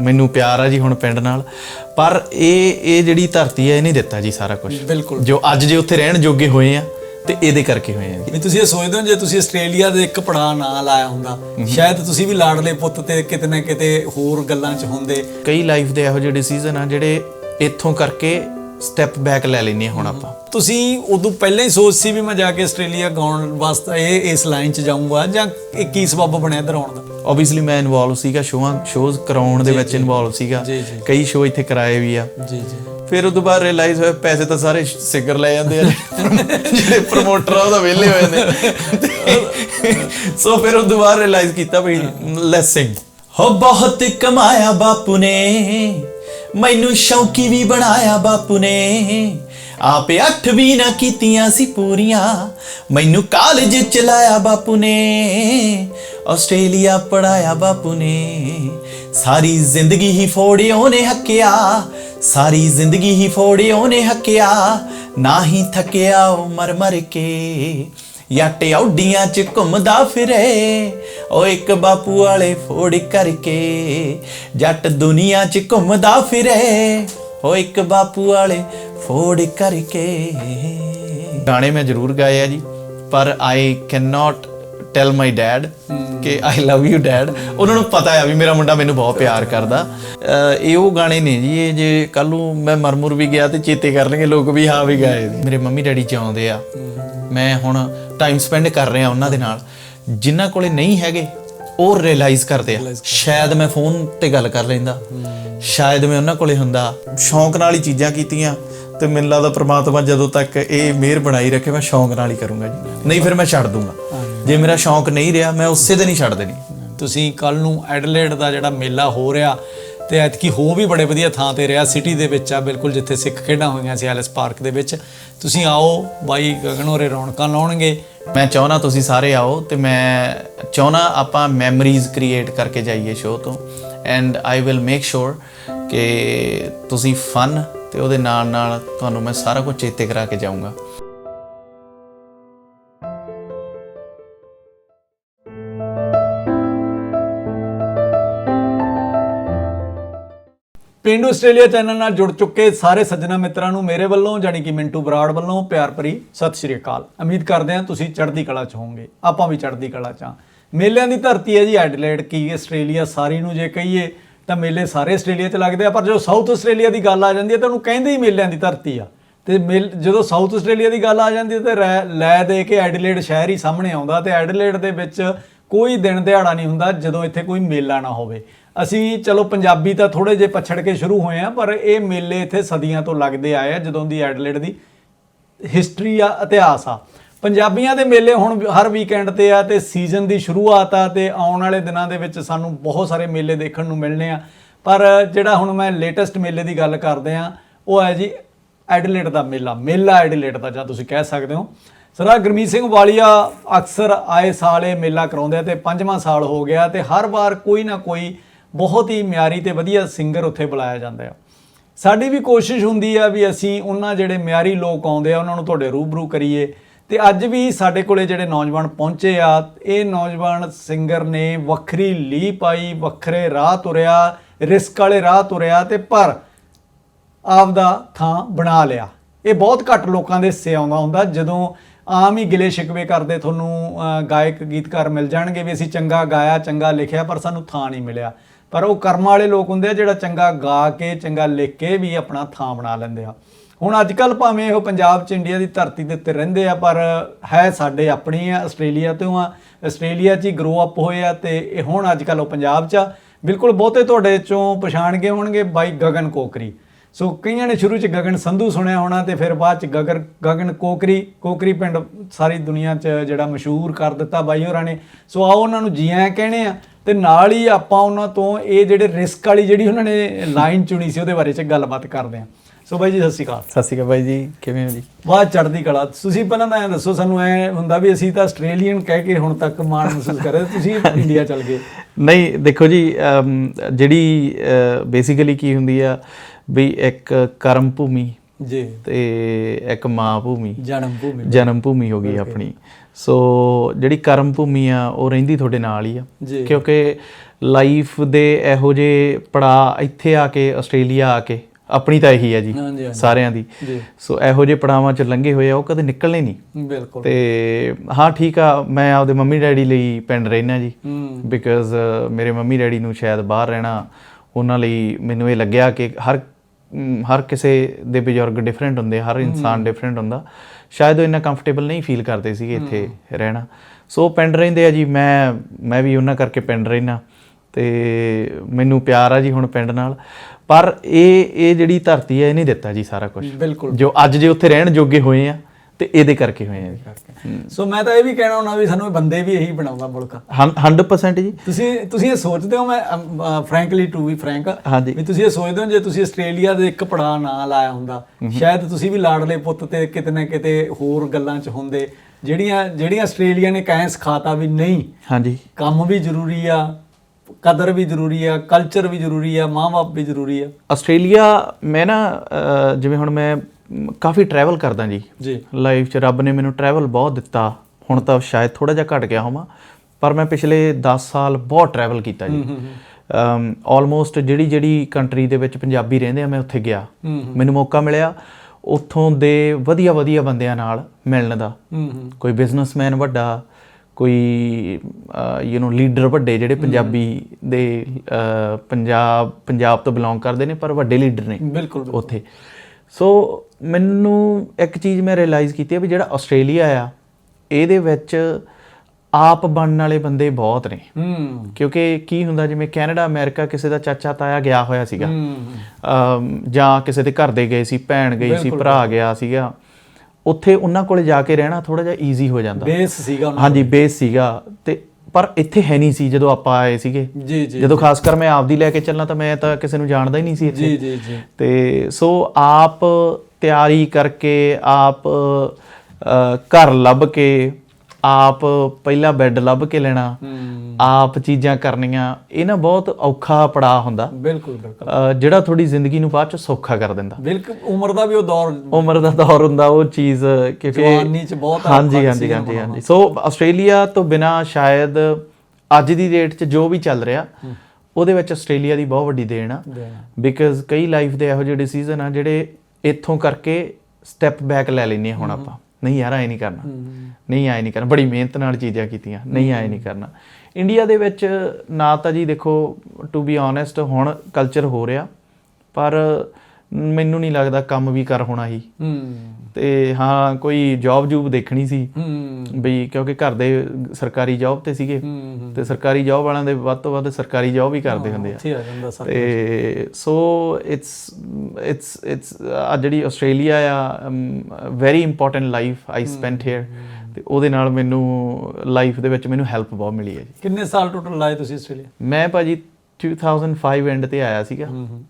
ਮੈਨੂੰ ਪਿਆਰ ਆ ਜੀ ਹੁਣ ਪਿੰਡ ਨਾਲ। ਪਰ ਇਹ ਇਹ ਜਿਹੜੀ ਧਰਤੀ ਹੈ ਇਹ ਨਹੀਂ ਦਿੱਤਾ ਜੀ ਸਾਰਾ ਕੁਝ ਬਿਲਕੁਲ। ਜੋ ਅੱਜ ਜੇ ਉੱਥੇ ਰਹਿਣ ਜੋਗੇ ਹੋਏ ਆ ਤੇ ਇਹਦੇ ਕਰਕੇ ਹੋਏ ਆ ਜੀ। ਵੀ ਤੁਸੀਂ ਇਹ ਸੋਚਦੇ ਹੋ ਜੇ ਤੁਸੀਂ ਆਸਟ੍ਰੇਲੀਆ ਦੇ ਇੱਕ ਪੜਾਅ ਨਾ ਲਾਇਆ ਹੁੰਦਾ ਸ਼ਾਇਦ ਤੁਸੀਂ ਵੀ ਲਾਡਲੇ ਪੁੱਤ ਤੇ ਕਿਤੇ ਨਾ ਕਿਤੇ ਹੋਰ ਗੱਲਾਂ 'ਚ ਹੁੰਦੇ। ਕਈ ਲਾਈਫ ਦੇ ਇਹੋ ਜਿਹੇ ਡਿਸੀਜਨ ਆ ਜਿਹੜੇ ਇੱਥੋਂ ਕਰਕੇ ਸਟੈਪ ਬੈਕ ਲੈ ਲੈਨੇ ਹੁਣ ਆਪਾਂ। ਤੁਸੀਂ ਉਦੋਂ ਪਹਿਲਾਂ ਹੀ ਸੋਚ ਸੀ ਵੀ ਮੈਂ ਜਾ ਕੇ ਆਸਟ੍ਰੇਲੀਆ ਗਾਉਣ ਵਾਸਤੇ ਇਹ ਇਸ ਲਾਈਨ 'ਚ ਜਾਊਂਗਾ ਜਾਂ ਇਹ ਕੀ ਸਬਬ ਬਣਿਆ ਇੱਧਰ ਆਉਣ ਦਾ? ਆਬਵੀਅਸਲੀ ਮੈਂ ਇਨਵੋਲਵ ਸੀਗਾ ਸ਼ੋਆਂ ਸ਼ੋਜ਼ ਕਰਾਉਣ ਦੇ ਵਿੱਚ ਇਨਵੋਲਵ ਸੀਗਾ। ਕਈ ਸ਼ੋਅ ਇੱਥੇ ਕਰਾਏ ਵੀ ਆ। ਜੀ ਜੀ। ਫਿਰ ਉਦੋਂ ਬਾਅਦ ਰਿਅਲਾਈਜ਼ ਹੋਇਆ ਪੈਸੇ ਤਾਂ ਸਾਰੇ ਸਿੰਗਰ ਲੈ ਜਾਂਦੇ ਆ। ਜਿਹੜੇ ਪ੍ਰਮੋਟਰ ਆ ਉਹਦਾ ਵਿਹਲੇ ਹੋ ਜਾਂਦੇ ਸੋ ਫਿਰ ਉਦੋਂ ਬਾਅਦ ਰਿਅਲਾਈਜ਼ ਕੀਤਾ ਵੀ ਲੈਟਸ ਸਿੰਗ ਹੋ ਬਹੁਤ ਕਮਾਇਆ ਬਾਪੂ ਨੇ। ਮੈਨੂੰ ਸ਼ੌਕੀ ਵੀ ਬਣਾਇਆ ਬਾਪੂ ਨੇ। ਆਪੇ ਅੱਠ ਵੀ ਨਾ ਕੀਤੀਆਂ ਸੀ ਪੂਰੀਆਂ। ਮੈਨੂੰ ਕਾਲਜ ਚਲਾਇਆ ਬਾਪੂ ਨੇ। ਆਸਟ੍ਰੇਲੀਆ ਪੜਾਇਆ ਬਾਪੂ ਨੇ। ਸਾਰੀ ਜ਼ਿੰਦਗੀ ਹੀ ਫੋੜੀ ਉਹਨੇ ਹੱਕਿਆ। ਸਾਰੀ ਜ਼ਿੰਦਗੀ ਹੀ ਫੋੜੀ ਉਹਨੇ ਹੱਕਿਆ। ਨਾ ਹੀ ਥੱਕਿਆ ਉਹ ਮਰ ਮਰ ਕੇ। ਯੱਟ ਔਡੀਆਂ ਚ ਘੁੰਮਦਾ ਫਿਰੇ। ਉਹ ਇੱਕ ਬਾਪੂ ਵਾਲੇ ਫੋੜ ਕਰਕੇ ਜੱਟ ਦੁਨੀਆ ਚ ਘੁੰਮਦਾ ਫਿਰੇ। ਉਹ ਇੱਕ ਬਾਪੂ ਵਾਲੇ ਫੋੜ ਕਰਕੇ। ਗਾਣੇ ਮੈਂ ਜ਼ਰੂਰ ਗਾਏ ਆ ਜੀ, ਪਰ I can not tell my dad ਕਿ ਆਈ ਲਵ ਯੂ ਡੈਡ ਉਹਨਾਂ ਨੂੰ ਪਤਾ ਹੈ ਵੀ ਮੇਰਾ ਮੁੰਡਾ ਮੈਨੂੰ ਬਹੁਤ ਪਿਆਰ ਕਰਦਾ। ਅਹ ਇਹ ਉਹ ਗਾਣੇ ਨੇ ਜੀ, ਇਹ ਜੇ ਕੱਲ ਨੂੰ ਮੈਂ ਮਰਮੁਰ ਵੀ ਗਿਆ ਤੇ ਚੇਤੇ ਕਰਨਗੇ ਲੋਕ ਵੀ ਹਾਂ ਵੀ ਗਾਏ। ਮੇਰੇ ਮੰਮੀ ਡੈਡੀ ਚਾਹੁੰਦੇ ਆ। ਮੈਂ ਹੁਣ ਟਾਈਮ ਸਪੈਂਡ ਕਰ ਰਿਹਾ ਉਹਨਾਂ ਦੇ ਨਾਲ ਜਿਨ੍ਹਾਂ ਕੋਲੇ ਨਹੀਂ ਹੈਗੇ ਉਹ ਰਿਅਲਾਈਜ਼ ਕਰਦੇ ਆ। ਸ਼ਾਇਦ ਮੈਂ ਫੋਨ ਤੇ ਗੱਲ ਕਰ ਲੈਂਦਾ ਸ਼ਾਇਦ ਮੈਂ ਉਹਨਾਂ ਕੋਲੇ ਹੁੰਦਾ। ਸ਼ੌਂਕ ਨਾਲ ਹੀ ਚੀਜ਼ਾਂ ਕੀਤੀਆਂ ਤੇ ਮੈਨੂੰ ਲੱਗਦਾ ਪ੍ਰਮਾਤਮਾ ਜਦੋਂ ਤੱਕ ਇਹ ਮਿਹਰ ਬਣਾਈ ਰੱਖੇ ਮੈਂ ਸ਼ੌਂਕ ਨਾਲ ਹੀ ਕਰੂੰਗਾ ਜੀ। ਨਹੀਂ ਫਿਰ ਮੈਂ ਛੱਡ ਦੂੰਗਾ। ਜੇ ਮੇਰਾ ਸ਼ੌਂਕ ਨਹੀਂ ਰਿਹਾ ਮੈਂ ਉਸੇ ਦਿਨ ਹੀ ਛੱਡ ਦੇਣੀ। ਤੁਸੀਂ ਕੱਲ ਨੂੰ ਐਡਲੇਡ ਦਾ ਜਿਹੜਾ ਮੇਲਾ ਹੋ ਰਿਹਾ ਤੇ ਐਤਕੀ ਹੋ ਵੀ ਬੜੇ ਵਧੀਆ ਥਾਂ ਤੇ ਰਿਹਾ ਸਿਟੀ ਦੇ ਵਿੱਚ ਆ, ਬਿਲਕੁਲ ਜਿੱਥੇ ਸਿੱਖ ਖੇਡਾਂ ਹੋਈਆਂ ਸੀ ਐਲਿਸ ਪਾਰਕ ਦੇ ਵਿੱਚ। ਤੁਸੀਂ ਆਓ, ਬਾਈ ਗਗਨ ਹੋਰੇ ਰੌਣਕਾਂ ਲਾਉਣਗੇ। ਮੈਂ ਚਾਹਣਾ ਤੁਸੀਂ ਸਾਰੇ ਆਓ ਤੇ ਮੈਂ ਚਾਹਣਾ ਆਪਾਂ ਮੈਮਰੀਜ਼ ਕ੍ਰੀਏਟ ਕਰਕੇ ਜਾਈਏ ਸ਼ੋਅ ਤੋਂ। And I will make sure ਕਿ ਤੁਸੀਂ ਫਨ ਤੇ ਉਹਦੇ ਨਾਲ ਨਾਲ ਤੁਹਾਨੂੰ ਮੈਂ ਸਾਰਾ ਕੁਝ ਚੇਤੇ ਕਰਾ ਕੇ ਜਾਊਂਗਾ। ਪਿੰਡੂ ਆਸਟ੍ਰੇਲੀਆ ਚੈਨਲ ਨਾਲ ਜੁੜ ਚੁੱਕੇ ਸਾਰੇ ਸੱਜਣਾ ਮਿੱਤਰਾਂ ਨੂੰ ਮੇਰੇ ਵੱਲੋਂ ਜਾਨੀ ਕਿ ਮਿੰਟੂ ਬਰਾੜ ਵੱਲੋਂ ਪਿਆਰ ਭਰੀ ਸਤਿ ਸ਼੍ਰੀ ਅਕਾਲ। ਉਮੀਦ ਕਰਦੇ ਹਾਂ ਤੁਸੀਂ ਚੜ੍ਹਦੀ ਕਲਾ ਚ ਹੋਵੋਗੇ। ਆਪਾਂ ਵੀ ਚੜ੍ਹਦੀ ਕਲਾ ਚ ਹਾਂ। ਮੇਲਿਆਂ ਦੀ ਧਰਤੀ ਹੈ ਜੀ ਐਡਲੇਡ, ਕੀ ਆਸਟ੍ਰੇਲੀਆ ਸਾਰੀ ਨੂੰ ਜੇ ਕਹੀਏ ਤਾਂ ਮੇਲੇ ਸਾਰੇ ਆਸਟ੍ਰੇਲੀਆ 'ਚ ਲੱਗਦੇ ਆ, ਪਰ ਜਦੋਂ ਸਾਊਥ ਆਸਟ੍ਰੇਲੀਆ ਦੀ ਗੱਲ ਆ ਜਾਂਦੀ ਹੈ ਤਾਂ ਉਹਨੂੰ ਕਹਿੰਦੇ ਹੀ ਮੇਲਿਆਂ ਦੀ ਧਰਤੀ ਆ। ਤੇ ਮੇਲ, ਜਦੋਂ ਸਾਊਥ ਆਸਟ੍ਰੇਲੀਆ ਦੀ ਗੱਲ ਆ ਜਾਂਦੀ ਹੈ ਤਾਂ ਰੈ- ਲੈ ਦੇ ਕੇ ਐਡਲੇਡ ਸ਼ਹਿਰ ਹੀ ਸਾਹਮਣੇ ਆਉਂਦਾ ਤੇ ਐਡਲੇਡ ਦੇ ਵਿੱਚ ਕੋਈ ਦਿਨ ਦਿਹਾੜਾ ਨਹੀਂ ਹੁੰਦਾ ਜਦੋਂ ਇੱਥੇ ਕੋਈ ਮੇਲਾ ਨਾ ਹੋਵੇ। ਅਸੀਂ ਚਲੋ ਪੰਜਾਬੀ ਤਾਂ ਥੋੜੇ ਜੇ ਪਛੜ ਕੇ ਸ਼ੁਰੂ ਹੋਏ ਆ, ਪਰ ਇਹ ਮੇਲੇ ਇੱਥੇ ਸਦੀਆਂ ਤੋਂ ਲੱਗਦੇ ਆਏ ਆ, ਜਦੋਂ ਦੀ ਐਡਲੇਡ ਦੀ ਹਿਸਟਰੀ ਆ, ਇਤਿਹਾਸ ਆ। ਪੰਜਾਬੀਆਂ ਦੇ ਮੇਲੇ ਹੁਣ ਹਰ ਵੀਕਐਂਡ ਤੇ ਆ ਤੇ ਸੀਜ਼ਨ ਦੀ ਸ਼ੁਰੂਆਤ ਆ ਤੇ ਆਉਣ ਵਾਲੇ ਦਿਨਾਂ ਦੇ ਵਿੱਚ ਸਾਨੂੰ ਬਹੁਤ ਸਾਰੇ ਮੇਲੇ ਦੇਖਣ ਨੂੰ ਮਿਲਣੇ ਆ। ਪਰ ਜਿਹੜਾ ਹੁਣ ਮੈਂ ਲੇਟੈਸਟ ਮੇਲੇ ਦੀ ਗੱਲ ਕਰਦੇ ਆ, ਉਹ ਹੈ ਜੀ ਐਡਲੇਡ ਦਾ ਮੇਲਾ ਮੇਲਾ ਐਡਲੇਡ ਦਾ ਜਾਂ ਤੁਸੀਂ ਕਹਿ ਸਕਦੇ ਹੋ। ਸਰਦਾਰ ਗੁਰਮੀਤ ਸਿੰਘ ਵਾਲੀਆ ਅਕਸਰ ਆਏ ਸਾਲ ਇਹ ਮੇਲਾ ਕਰਾਉਂਦੇ ਆ ਤੇ ਪੰਜਵਾਂ ਸਾਲ ਹੋ ਗਿਆ ਤੇ ਹਰ ਵਾਰ ਕੋਈ ਨਾ ਕੋਈ ਬਹੁਤ ਹੀ ਮਿਆਰੀ ਤੇ ਵਧੀਆ ਸਿੰਗਰ ਉੱਥੇ ਬੁਲਾਇਆ ਜਾਂਦਾ ਆ। ਸਾਡੀ ਵੀ ਕੋਸ਼ਿਸ਼ ਹੁੰਦੀ ਆ ਵੀ ਅਸੀਂ ਉਹਨਾਂ ਜਿਹੜੇ ਮਿਆਰੀ ਲੋਕ ਆਉਂਦੇ ਆ, ਉਹਨਾਂ ਨੂੰ ਤੁਹਾਡੇ ਰੂਬਰੂ ਕਰੀਏ। ਤੇ ਅੱਜ ਵੀ ਸਾਡੇ ਕੋਲੇ ਜਿਹੜੇ ਨੌਜਵਾਨ ਪਹੁੰਚੇ ਆ, ਇਹ ਨੌਜਵਾਨ ਸਿੰਗਰ ਨੇ ਵੱਖਰੀ ਲੀ ਪਾਈ, ਵੱਖਰੇ ਰਾਹ ਤੁਰਿਆ, ਰਿਸਕ ਵਾਲੇ ਰਾਹ ਤੁਰਿਆ ਤੇ ਪਰ ਆਪਦਾ ਥਾਂ ਬਣਾ ਲਿਆ। ਇਹ ਬਹੁਤ ਘੱਟ ਲੋਕਾਂ ਦੇ ਹਿੱਸੇ ਆਉਂਦਾ ਹੁੰਦਾ। ਜਦੋਂ ਆਮ ਹੀ ਗਿਲੇ ਸ਼ਿਕਵੇ ਕਰਦੇ ਤੁਹਾਨੂੰ ਗਾਇਕ, ਗੀਤਕਾਰ ਮਿਲ ਜਾਣਗੇ ਵੀ ਅਸੀਂ ਚੰਗਾ ਗਾਇਆ, ਚੰਗਾ ਲਿਖਿਆ, ਪਰ ਸਾਨੂੰ ਥਾਂ ਨਹੀਂ ਮਿਲਿਆ। ਪਰ ਉਹ ਕਰਮ ਵਾਲੇ ਲੋਕ ਹੁੰਦੇ ਆ ਜਿਹੜਾ ਚੰਗਾ ਗਾ ਕੇ, ਚੰਗਾ ਲਿਖ ਕੇ ਵੀ ਆਪਣਾ ਥਾਂ ਬਣਾ ਲੈਂਦੇ ਆ। ਹੁਣ ਅੱਜ ਕੱਲ ਭਾਵੇਂ ਉਹ ਪੰਜਾਬ ਚ ਇੰਡੀਆ ਦੀ ਧਰਤੀ ਦੇ ਉੱਤੇ ਰਹਿੰਦੇ ਆ, ਪਰ ਹੈ ਸਾਡੇ ਆਪਣੀ ਆ, ਆਸਟ੍ਰੇਲੀਆ ਤੋਂ ਆ। ਆਸਟ੍ਰੇਲੀਆ 'ਚ ਹੀ ਗਰੋ ਅਪ ਹੋਏ ਆ ਤੇ ਇਹ ਹੁਣ ਅੱਜ ਕੱਲ ਉਹ ਪੰਜਾਬ 'ਚ ਆ। ਬਿਲਕੁਲ ਬਹੁਤੇ ਤੁਹਾਡੇ ਚੋਂ ਪਛਾਣ ਗਏ ਹੋਣਗੇ ਬਾਈ ਗਗਨ ਕੋਕਰੀ। ਸੋ ਕਈਆਂ ਨੇ ਸ਼ੁਰੂ ਚ ਗਗਨ ਸੰਧੂ ਸੁਣਿਆ ਹੋਣਾ ਤੇ ਫਿਰ ਬਾਅਦ ਚ ਗਗਨ ਗਗਨ ਕੋਕਰੀ ਕੋਕਰੀ ਪਿੰਡ ਸਾਰੀ ਦੁਨੀਆ ਚ ਜਿਹੜਾ ਮਸ਼ਹੂਰ ਕਰ ਦਿੱਤਾ ਬਾਈ ਹੋਰਾਂ ਨੇ ਸੋ ਆਓ ਉਹਨਾਂ ਨੂੰ ਜੀ ਆਇਆਂ ਕਹਿਣੇ ਆ ਤੇ ਨਾਲ ਹੀ ਆਪਾਂ ਉਹਨਾਂ ਤੋਂ ਇਹ ਜਿਹੜੇ ਰਿਸਕ ਵਾਲੀ ਜਿਹੜੀ ਉਹਨਾਂ ਨੇ ਲਾਈਨ ਚੁਣੀ ਸੀ ਉਹਦੇ ਬਾਰੇ ਚ ਗੱਲਬਾਤ ਕਰਦੇ ਆ। ਸੋ ਬਾਈ ਜੀ ਸਤਿ ਸ਼੍ਰੀ ਅਕਾਲ। ਸਤਿ ਸ਼੍ਰੀ ਅਕਾਲ ਬਾਈ ਜੀ ਕਿਵੇਂ ਹੋ ਜੀ? ਬਾਅਦ ਚੜ੍ਹਦੀ ਕਲਾ। ਤੁਸੀਂ ਪਹਿਲਾਂ ਤਾਂ ਦੱਸੋ ਸਾਨੂੰ ਐ ਹੁੰਦਾ ਵੀ ਅਸੀਂ ਤਾਂ ਆਸਟ੍ਰੇਲੀਅਨ ਕਹਿ ਕੇ ਹੁਣ ਤੱਕ ਮਾਣ ਮਹਿਸੂਸ ਕਰ ਰਹੇ ਤੁਸੀਂ ਇੰਡੀਆ ਚਲ ਗਏ। ਨਹੀਂ ਦੇਖੋ ਜੀ ਜਿਹੜੀ ਬੇਸਿਕਲੀ ਕੀ ਹੁੰਦੀ ਆ ਵੀ ਇੱਕ ਕਰਮ ਭੂਮੀ ਜੀ। ਤੇ ਇੱਕ ਮਾਂ ਭੂਮੀ। ਜਨਮ ਭੂਮੀ। ਜਨਮ ਭੂਮੀ ਹੋ ਗਈ ਆਪਣੀ। ਸੋ ਜਿਹੜੀ ਕਰਮ ਭੂਮੀ ਆ ਉਹ ਰਹਿੰਦੀ ਤੁਹਾਡੇ ਨਾਲ ਹੀ ਆ। ਜੀ। ਕਿਉਂਕਿ ਲਾਈਫ ਦੇ ਇਹੋ ਜਿਹੇ ਪੜਾ ਇੱਥੇ ਆ ਕੇ ਆਸਟ੍ਰੇਲੀਆ ਆ ਕੇ ਆਪਣੀ ਤਾਂ ਇਹੀ ਹੈ ਜੀ ਸਾਰਿਆਂ ਦੀ। ਜੀ। ਸੋ ਇਹੋ ਜਿਹੇ ਪੜਾਵਾਂ ਚ ਲੰਘੇ ਹੋਏ ਆ ਉਹ ਕਦੇ ਨਿਕਲਣੇ ਨਹੀਂ। ਬਿਲਕੁਲ। ਤੇ ਹਾਂ ਠੀਕ ਆ ਮੈਂ ਆਪਦੇ ਮੰਮੀ ਡੈਡੀ ਲਈ ਪਿੰਡ ਰਹਿਣਾ ਜੀ। ਬਿਕਾਜ਼ ਮੇਰੇ ਮੰਮੀ ਡੈਡੀ ਨੂੰ ਸ਼ਾਇਦ ਬਾਹਰ ਰਹਿਣਾ ਉਹਨਾਂ ਲਈ ਮੈਨੂੰ ਇਹ ਲੱਗਿਆ ਕਿ ਹਰ ਹਰ ਕਿਸੇ ਦੇ ਬਜ਼ੁਰਗ ਡਿਫਰੈਂਟ ਹੁੰਦੇ ਹਰ ਇਨਸਾਨ ਡਿਫਰੈਂਟ ਹੁੰਦਾ। ਸ਼ਾਇਦ ਉਹ ਇੰਨਾ ਕੰਫਰਟੇਬਲ ਨਹੀਂ ਫੀਲ ਕਰਦੇ ਸੀਗੇ ਇੱਥੇ ਰਹਿਣਾ। ਸੋ ਪਿੰਡ ਰਹਿੰਦੇ ਆ ਜੀ ਮੈਂ ਮੈਂ ਵੀ ਉਹਨਾਂ ਕਰਕੇ ਪਿੰਡ ਰਹਿਣਾ ਤੇ ਮੈਨੂੰ ਪਿਆਰ ਆ ਜੀ ਹੁਣ ਪਿੰਡ ਨਾਲ। ਪਰ ਇਹ ਇਹ ਜਿਹੜੀ ਧਰਤੀ ਹੈ ਇਹ ਨਹੀਂ ਦਿੱਤਾ ਜੀ ਸਾਰਾ ਕੁਝ ਜੋ ਅੱਜ ਜੇ ਉੱਥੇ ਰਹਿਣ ਜੋਗੇ ਹੋਏ ਆ ਤੇ ਇਹਦੇ ਕਰਕੇ ਹੋਏ ਆ ਜੀ ਸੋ ਮੈਂ ਤਾਂ ਇਹ ਵੀ ਕਹਿਣਾ ਹੁੰਦਾ ਵੀ ਸਾਨੂੰ ਇਹ ਬੰਦੇ ਵੀ ਇਹੀ ਬਣਾਉਂਦਾ ਮੁਲਕ। ਹੰ- 100% ਜੀ। ਤੁਸੀਂ ਤੁਸੀਂ ਇਹ ਸੋਚਦੇ ਹੋ ਮੈਂ ਫ੍ਰੈਂਕਲੀ ਟੂ ਵੀ ਫ੍ਰੈਂਕ ਹਾਂਜੀ। ਵੀ ਤੁਸੀਂ ਇਹ ਸੋਚਦੇ ਹੋ ਜੇ ਤੁਸੀਂ ਆਸਟ੍ਰੇਲੀਆ ਦੇ ਇੱਕ ਪੜਾਅ ਨਾ ਲਾਇਆ ਹੁੰਦਾ ਸ਼ਾਇਦ ਤੁਸੀਂ ਵੀ ਲਾਡਲੇ ਪੁੱਤ ਤੇ ਕਿਤੇ ਨਾ ਕਿਤੇ ਹੋਰ ਗੱਲਾਂ 'ਚ ਹੁੰਦੇ। ਜਿਹੜੀਆਂ ਜਿਹੜੀਆਂ ਆਸਟ੍ਰੇਲੀਆ ਨੇ ਕੈਂ ਸਿਖਾਤਾ ਵੀ ਨਹੀਂ ਹਾਂਜੀ। ਕੰਮ ਵੀ ਜ਼ਰੂਰੀ ਆ ਕਦਰ ਵੀ ਜ਼ਰੂਰੀ ਆ ਕਲਚਰ ਵੀ ਜ਼ਰੂਰੀ ਆ ਮਾਂ-ਬਾਪ ਵੀ ਜ਼ਰੂਰੀ ਆ। ਆਸਟ੍ਰੇਲੀਆ ਮੈਂ ਨਾ ਜਿਵੇਂ ਹੁਣ ਮ, ਕਾਫੀ ਟਰੈਵਲ ਕਰਦਾ ਜੀ। ਜੀ। ਲਾਈਫ 'ਚ ਰੱਬ ਨੇ ਮੈਨੂੰ ਟਰੈਵਲ ਬਹੁਤ ਦਿੱਤਾ। ਹੁਣ ਤਾਂ ਸ਼ਾਇਦ ਥੋੜਾ ਜਿਹਾ ਘਟ ਗਿਆ ਹੋਵਾਂ ਪਰ ਮੈਂ ਪਿਛਲੇ 10 ਸਾਲ ਬਹੁਤ ਟਰੈਵਲ ਕੀਤਾ ਜੀ। ਆਲਮੋਸਟ ਜਿਹੜੀ ਜਿਹੜੀ ਕੰਟਰੀ ਦੇ ਵਿੱਚ ਪੰਜਾਬੀ ਰਹਿੰਦੇ ਆ ਮੈਂ ਉੱਥੇ ਗਿਆ। ਮੈਨੂੰ ਮੌਕਾ ਮਿਲਿਆ ਉੱਥੋਂ ਦੇ ਵਧੀਆ ਵਧੀਆ ਬੰਦਿਆਂ ਨਾਲ ਮਿਲਣ ਦਾ। ਕੋਈ ਬਿਜ਼ਨਸਮੈਨ ਵੱਡਾ ਕੋਈ ਯੂ نو ਲੀਡਰ ਵੱਡੇ ਜਿਹੜੇ ਪੰਜਾਬੀ ਦੇ ਪੰਜਾਬ ਪੰਜਾਬ ਤੋਂ ਬਿਲੋਂਗ ਕਰਦੇ ਨੇ ਪਰ ਵੱਡੇ ਲੀਡਰ ਨੇ। ਉੱਥੇ। ਸੋ ਮੈਨੂੰ ਇੱਕ ਚੀਜ਼ ਮੈਂ ਰਿਅਲਾਈਜ਼ ਕੀਤੀ ਹੈ ਵੀ ਜਿਹੜਾ ਆਸਟ੍ਰੇਲੀਆ ਆ ਇਹਦੇ ਵਿੱਚ ਆਪ ਬਣਨ ਵਾਲੇ ਬੰਦੇ ਬਹੁਤ ਨੇ। ਹੂੰ। ਕਿਉਂਕਿ ਕੀ ਹੁੰਦਾ ਜਿਵੇਂ ਕੈਨੇਡਾ ਅਮਰੀਕਾ ਕਿਸੇ ਦਾ ਚਾਚਾ ਤਾਇਆ ਗਿਆ ਹੋਇਆ ਸੀਗਾ। ਜਾਂ ਕਿਸੇ ਦੇ ਘਰ ਦੇ ਗਏ ਸੀ ਭੈਣ ਗਈ ਸੀ ਭਰਾ ਗਿਆ ਸੀਗਾ। ਉੱਥੇ ਉਹਨਾਂ ਕੋਲੇ ਜਾ ਕੇ ਰਹਿਣਾ ਥੋੜਾ ਜਿਹਾ ਈਜ਼ੀ ਹੋ ਜਾਂਦਾ। ਬੇਸ ਸੀਗਾ ਉਹਨਾਂ ਹਾਂਜੀ ਬੇਸ ਸੀਗਾ। ਤੇ ਪਰ ਇੱਥੇ ਹੈ ਨਹੀਂ ਸੀ ਜਦੋਂ ਆਪਾਂ ਆਏ ਸੀਗੇ। ਜੀ ਜੀ ਜਦੋਂ ਖਾਸ ਕਰ ਮੈਂ ਆਪਦੀ ਲੈ ਕੇ ਚੱਲਣਾ ਤਾਂ ਮੈਂ ਤਾਂ ਕਿਸੇ ਨੂੰ ਜਾਣਦਾ ਹੀ ਨਹੀਂ ਸੀ ਇੱਥੇ। ਜੀ ਜੀ ਜੀ। ਤੇ ਸੋ ਆਪ ਤਿਆਰੀ ਕਰਕੇ ਆਪ ਘਰ ਲੱਭ ਕੇ ਆਪ ਪਹਿਲਾ ਬੈੱਡ ਲੱਭ ਕੇ ਲੈਣਾ ਆਪ ਚੀਜ਼ਾਂ ਕਰਨੀਆਂ ਇਹ ਨਾ ਬਹੁਤ ਔਖਾ ਪੜਾ ਹੁੰਦਾ। ਬਿਲਕੁਲ ਬਿਲਕੁਲ। ਜਿਹੜਾ ਥੋੜੀ ਜ਼ਿੰਦਗੀ ਨੂੰ ਬਾਅਦ ਚ ਸੌਖਾ ਕਰ ਦਿੰਦਾ। ਬਿਲਕੁਲ ਉਮਰ ਦਾ ਵੀ ਉਹ ਦੌਰ ਉਮਰ ਦਾ ਦੌਰ ਹੁੰਦਾ ਉਹ ਚੀਜ਼ ਕਿਉਂਕਿ ਜਵਾਨੀ ਚ ਬਹੁਤ ਹਾਂਜੀ ਹਾਂਜੀ ਹਾਂਜੀ ਹਾਂਜੀ। ਸੋ ਆਸਟ੍ਰੇਲੀਆ ਤੋਂ ਬਿਨਾ ਸ਼ਾਇਦ ਅੱਜ ਦੀ ਡੇਟ 'ਚ ਜੋ ਵੀ ਚੱਲ ਰਿਹਾ ਉਹਦੇ ਵਿੱਚ ਆਸਟ੍ਰੇਲੀਆ ਦੀ ਬਹੁਤ ਵੱਡੀ ਦੇਣ ਆ। ਬਿਕਾਜ਼ ਕਈ ਲਾਈਫ ਦੇ ਇਹੋ ਜਿਹੇ ਡਿਸੀਜਨ ਆ ਜਿਹੜੇ ਇੱਥੋਂ ਕਰਕੇ ਸਟੈਪ ਬੈਕ ਲੈ ਲੈਨੇ ਹੁਣ ਆਪਾਂ। ਨਹੀਂ ਯਾਰ ਐ ਨਹੀਂ ਕਰਨਾ। ਨਹੀਂ ਆਏ ਨਹੀਂ ਕਰਨਾ। ਬੜੀ ਮਿਹਨਤ ਨਾਲ ਚੀਜ਼ਾਂ ਕੀਤੀਆਂ। ਨਹੀਂ ਆਏ ਨਹੀਂ ਕਰਨਾ। ਇੰਡੀਆ ਦੇ ਵਿੱਚ ਨਾ ਤਾਂ ਜੀ ਦੇਖੋ ਟੂ ਬੀ ਓਨੈਸਟ ਹੁਣ ਕਲਚਰ ਹੋ ਰਿਹਾ। ਪਰ ਮੈਨੂੰ ਨਹੀਂ ਲੱਗਦਾ ਕੰਮ ਵੀ ਕਰ ਹੋਣਾ ਹੀ ਹੂੰ। ਤੇ ਹਾਂ ਕੋਈ ਜੌਬ ਜੂਬ ਦੇਖਣੀ ਸੀ। ਹੂੰ। ਬਈ ਕਿਉਂਕਿ ਘਰ ਦੇ ਸਰਕਾਰੀ ਜੌਬ ਤੇ ਸੀਗੇ। ਤੇ ਸਰਕਾਰੀ ਜੌਬ ਵਾਲਿਆਂ ਦੇ ਵੱਧ ਤੋਂ ਵੱਧ ਸਰਕਾਰੀ ਜੌਬ ਹੀ ਕਰਦੇ ਹੁੰਦੇ ਆ। ਤੇ ਸੋ ਇਟਸ ਇਟਸ ਇਟਸ ਆ ਜਿਹੜੀ ਆਸਟ੍ਰੇਲੀਆ ਆ very important life I spent here ਤੇ ਉਹਦੇ ਨਾਲ ਮੈਨੂੰ ਲਾਈਫ ਦੇ ਵਿੱਚ ਮੈਨੂੰ ਹੈਲਪ ਬਹੁਤ ਮਿਲੀ ਹੈ ਜੀ। ਕਿੰਨੇ ਸਾਲ ਟੋਟਲ ਲਾਏ ਤੁਸੀਂ ਆਸਟ੍ਰੇਲੀਆ? ਮੈਂ ਭਾਜੀ 2005 ਐਂਡ ਤੇ ਆਇਆ ਸੀਗਾ। ਹੂੰ ਹੂੰ।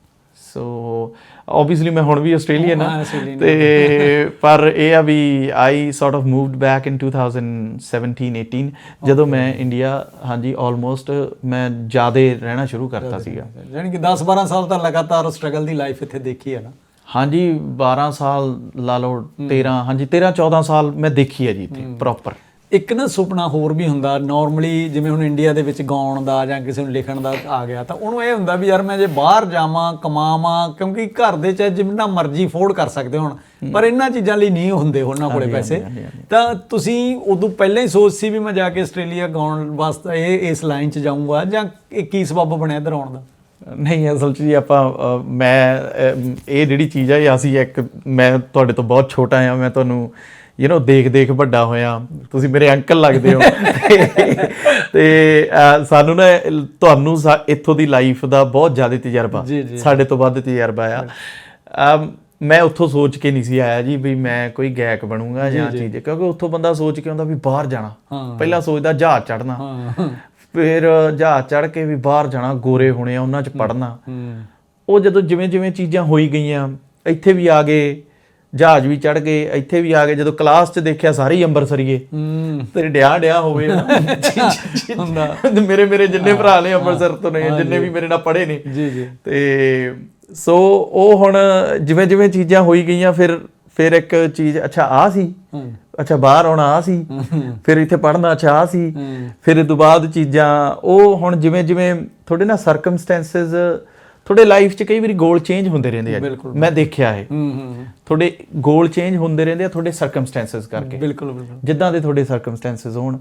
ਸੋ ਆਬਵੀਅਸਲੀ ਮੈਂ ਹੁਣ ਵੀ ਆਸਟ੍ਰੇਲੀਅਨ ਹਾਂ, ਤੇ ਪਰ ਇਹ ਆ ਵੀ I sort of moved back in 2017 18 ਜਦੋਂ ਮੈਂ ਇੰਡੀਆ ਹਾਂਜੀ ਆਲਮੋਸਟ ਮੈਂ ਜਿਆਦੇ ਰਹਿਣਾ ਸ਼ੁਰੂ ਕਰਤਾ ਸੀਗਾ। ਯਾਨੀ ਕਿ 10 12 ਸਾਲ ਤਾਂ ਲਗਾਤਾਰ ਸਟਰਗਲ ਦੀ ਲਾਈਫ ਇੱਥੇ ਦੇਖੀ ਹੈ ਨਾ? ਹਾਂਜੀ 12 ਸਾਲ ਲਾ ਲਓ 13 ਹਾਂਜੀ 13 14 ਸਾਲ ਮੈਂ ਦੇਖੀ ਹੈ ਜੀ ਇੱਥੇ ਪ੍ਰੋਪਰ ਇੱਕ ਨਾ ਸੁਪਨਾ ਹੋਰ ਵੀ ਹੁੰਦਾ ਨਾਰਮਲੀ ਜਿਵੇਂ ਹੁਣ ਇੰਡੀਆ ਦੇ ਵਿੱਚ ਗਾਉਣ ਦਾ ਜਾਂ ਕਿਸੇ ਨੂੰ ਲਿਖਣ ਦਾ ਆ ਗਿਆ ਤਾਂ ਉਹਨੂੰ ਇਹ ਹੁੰਦਾ ਵੀ ਯਾਰ ਮੈਂ ਜੇ ਬਾਹਰ ਜਾਵਾਂ ਕਮਾਵਾਂ ਕਿਉਂਕਿ ਘਰ ਦੇ ਚਾਹੇ ਜਿੰਨਾ ਮਰਜ਼ੀ ਅਫੋਰਡ ਕਰ ਸਕਦੇ ਹੁਣ ਪਰ ਇਹਨਾਂ ਚੀਜ਼ਾਂ ਲਈ ਨਹੀਂ ਹੁੰਦੇ ਉਹਨਾਂ ਕੋਲੇ ਪੈਸੇ। ਤਾਂ ਤੁਸੀਂ ਉਦੋਂ ਪਹਿਲਾਂ ਹੀ ਸੋਚ ਸੀ ਵੀ ਮੈਂ ਜਾ ਕੇ ਆਸਟ੍ਰੇਲੀਆ ਗਾਉਣ ਵਾਸਤੇ ਇਹ ਇਸ ਲਾਈਨ 'ਚ ਜਾਊਂਗਾ ਜਾਂ ਇਹ ਕੀ ਸਬਬ ਬਣਿਆ ਇੱਧਰ ਆਉਣ ਦਾ? ਨਹੀਂ ਅਸਲ 'ਚ ਜੀ ਆਪਾਂ ਮੈਂ ਇਹ ਜਿਹੜੀ ਚੀਜ਼ ਆ ਇਹ ਅਸੀਂ ਇੱਕ ਮੈਂ ਤੁਹਾਡੇ ਤੋਂ ਬਹੁਤ ਛੋਟਾ ਆ ਮੈਂ ਤੁਹਾਨੂੰ ਯੂ نو ਦੇਖ ਦੇਖ ਵੱਡਾ ਹੋਇਆ। ਤੁਸੀਂ ਮੇਰੇ ਅੰਕਲ ਲੱਗਦੇ ਹੋ। ਤੇ- ਸਾਨੂੰ ਨਾ ਤੁਹਾਨੂੰ ਇੱਥੋਂ ਦੀ ਲਾਈਫ ਦਾ ਬਹੁਤ ਜ਼ਿਆਦਾ ਤਜਰਬਾ। ਸਾਡੇ ਤੋਂ ਵੱਧ ਤਜਰਬਾ ਆ। ਮੈਂ ਉੱਥੋਂ ਸੋਚ ਕੇ ਨਹੀਂ ਸੀ ਆਇਆ ਜੀ ਵੀ ਮੈਂ ਕੋਈ ਗਾਇਕ ਬਣੂੰਗਾ ਜਾਂ ਚੀਜ਼ ਕਿਉਂਕਿ ਉੱਥੋਂ ਬੰਦਾ ਸੋਚ ਕੇ ਆਉਂਦਾ ਵੀ ਬਾਹਰ ਜਾਣਾ। ਪਹਿਲਾਂ ਸੋਚਦਾ ਜਹਾਜ਼ ਚੜਨਾ ਫਿਰ ਜਹਾਜ਼ ਚੜ ਕੇ ਵੀ ਬਾਹਰ ਜਾਣਾ ਗੋਰੇ ਹੋਣੇ ਆ ਉਹਨਾਂ 'ਚ ਪੜਨਾ ਉਹ ਜਦੋਂ ਜਿਵੇਂ ਜਿਵੇਂ ਚੀਜ਼ਾਂ ਹੋਈ ਗਈਆਂ ਇੱਥੇ ਵੀ ਆ ਗਏ। ਜਹਾਜ਼ ਵੀ ਚੜ ਗਏ ਇੱਥੇ ਵੀ ਆ ਗਏ ਜਦੋਂ ਕਲਾਸ 'ਚ ਦੇਖਿਆ ਸਾਰੇ ਹੀ ਅੰਬਰਸਰੀਏ ਹੂੰ। ਤੇਰੇ ਡਿਆ ਡਿਆ ਹੋਵੇ। ਹੁੰਦਾ। ਮੇਰੇ ਮੇਰੇ ਜਿੰਨੇ ਭਰਾ ਨੇ ਅੰਮ੍ਰਿਤਸਰ ਤੋਂ ਨੇ ਜਿੰਨੇ ਵੀ ਮੇਰੇ ਨਾਲ ਪੜ੍ਹੇ ਨੇ। ਜੀ ਜੀ। ਤੇ ਸੋ ਉਹ ਹੁਣ ਜਿਵੇਂ ਜਿਵੇਂ ਚੀਜ਼ਾਂ ਹੋਈ ਗਈਆਂ ਫਿਰ ਫਿਰ ਇੱਕ ਚੀਜ਼ ਅੱਛਾ ਆ ਸੀ। ਅੱਛਾ ਬਾਹਰ ਆਉਣਾ ਆ ਸੀ। ਫਿਰ ਇੱਥੇ ਪੜ੍ਹਨਾ ਅੱਛਾ ਆ ਸੀ। ਫਿਰ ਤੋਂ ਬਾਅਦ ਚੀਜ਼ਾਂ ਉਹ ਹੁਣ ਜਿਵੇਂ ਜਿਵੇਂ ਤੁਹਾਡੇ ਨਾ ਸਰਕਮਸਟੈਂਸਸ ਤੁਹਾਡੇ ਲਾਈਫ 'ਚ ਕਈ ਵਾਰੀ ਗੋਲ ਚੇਂਜ ਹੁੰਦੇ ਰਹਿੰਦੇ ਆ। ਮੈਂ ਦੇਖਿਆ ਹੈ। ਹੂੰ ਹੂੰ ਤੁਹਾਡੇ ਗੋਲ ਚੇਂਜ ਹੁੰਦੇ ਰਹਿੰਦੇ ਆ ਤੁਹਾਡੇ ਸਰਕਮਸਟੈਂਸਸ ਕਰਕੇ। ਬਿਲਕੁਲ ਬਿਲਕੁਲ। ਜਿੱਦਾਂ ਦੇ ਤੁਹਾਡੇ ਸਰਕਮਸਟੈਂਸਸ ਹੋਣ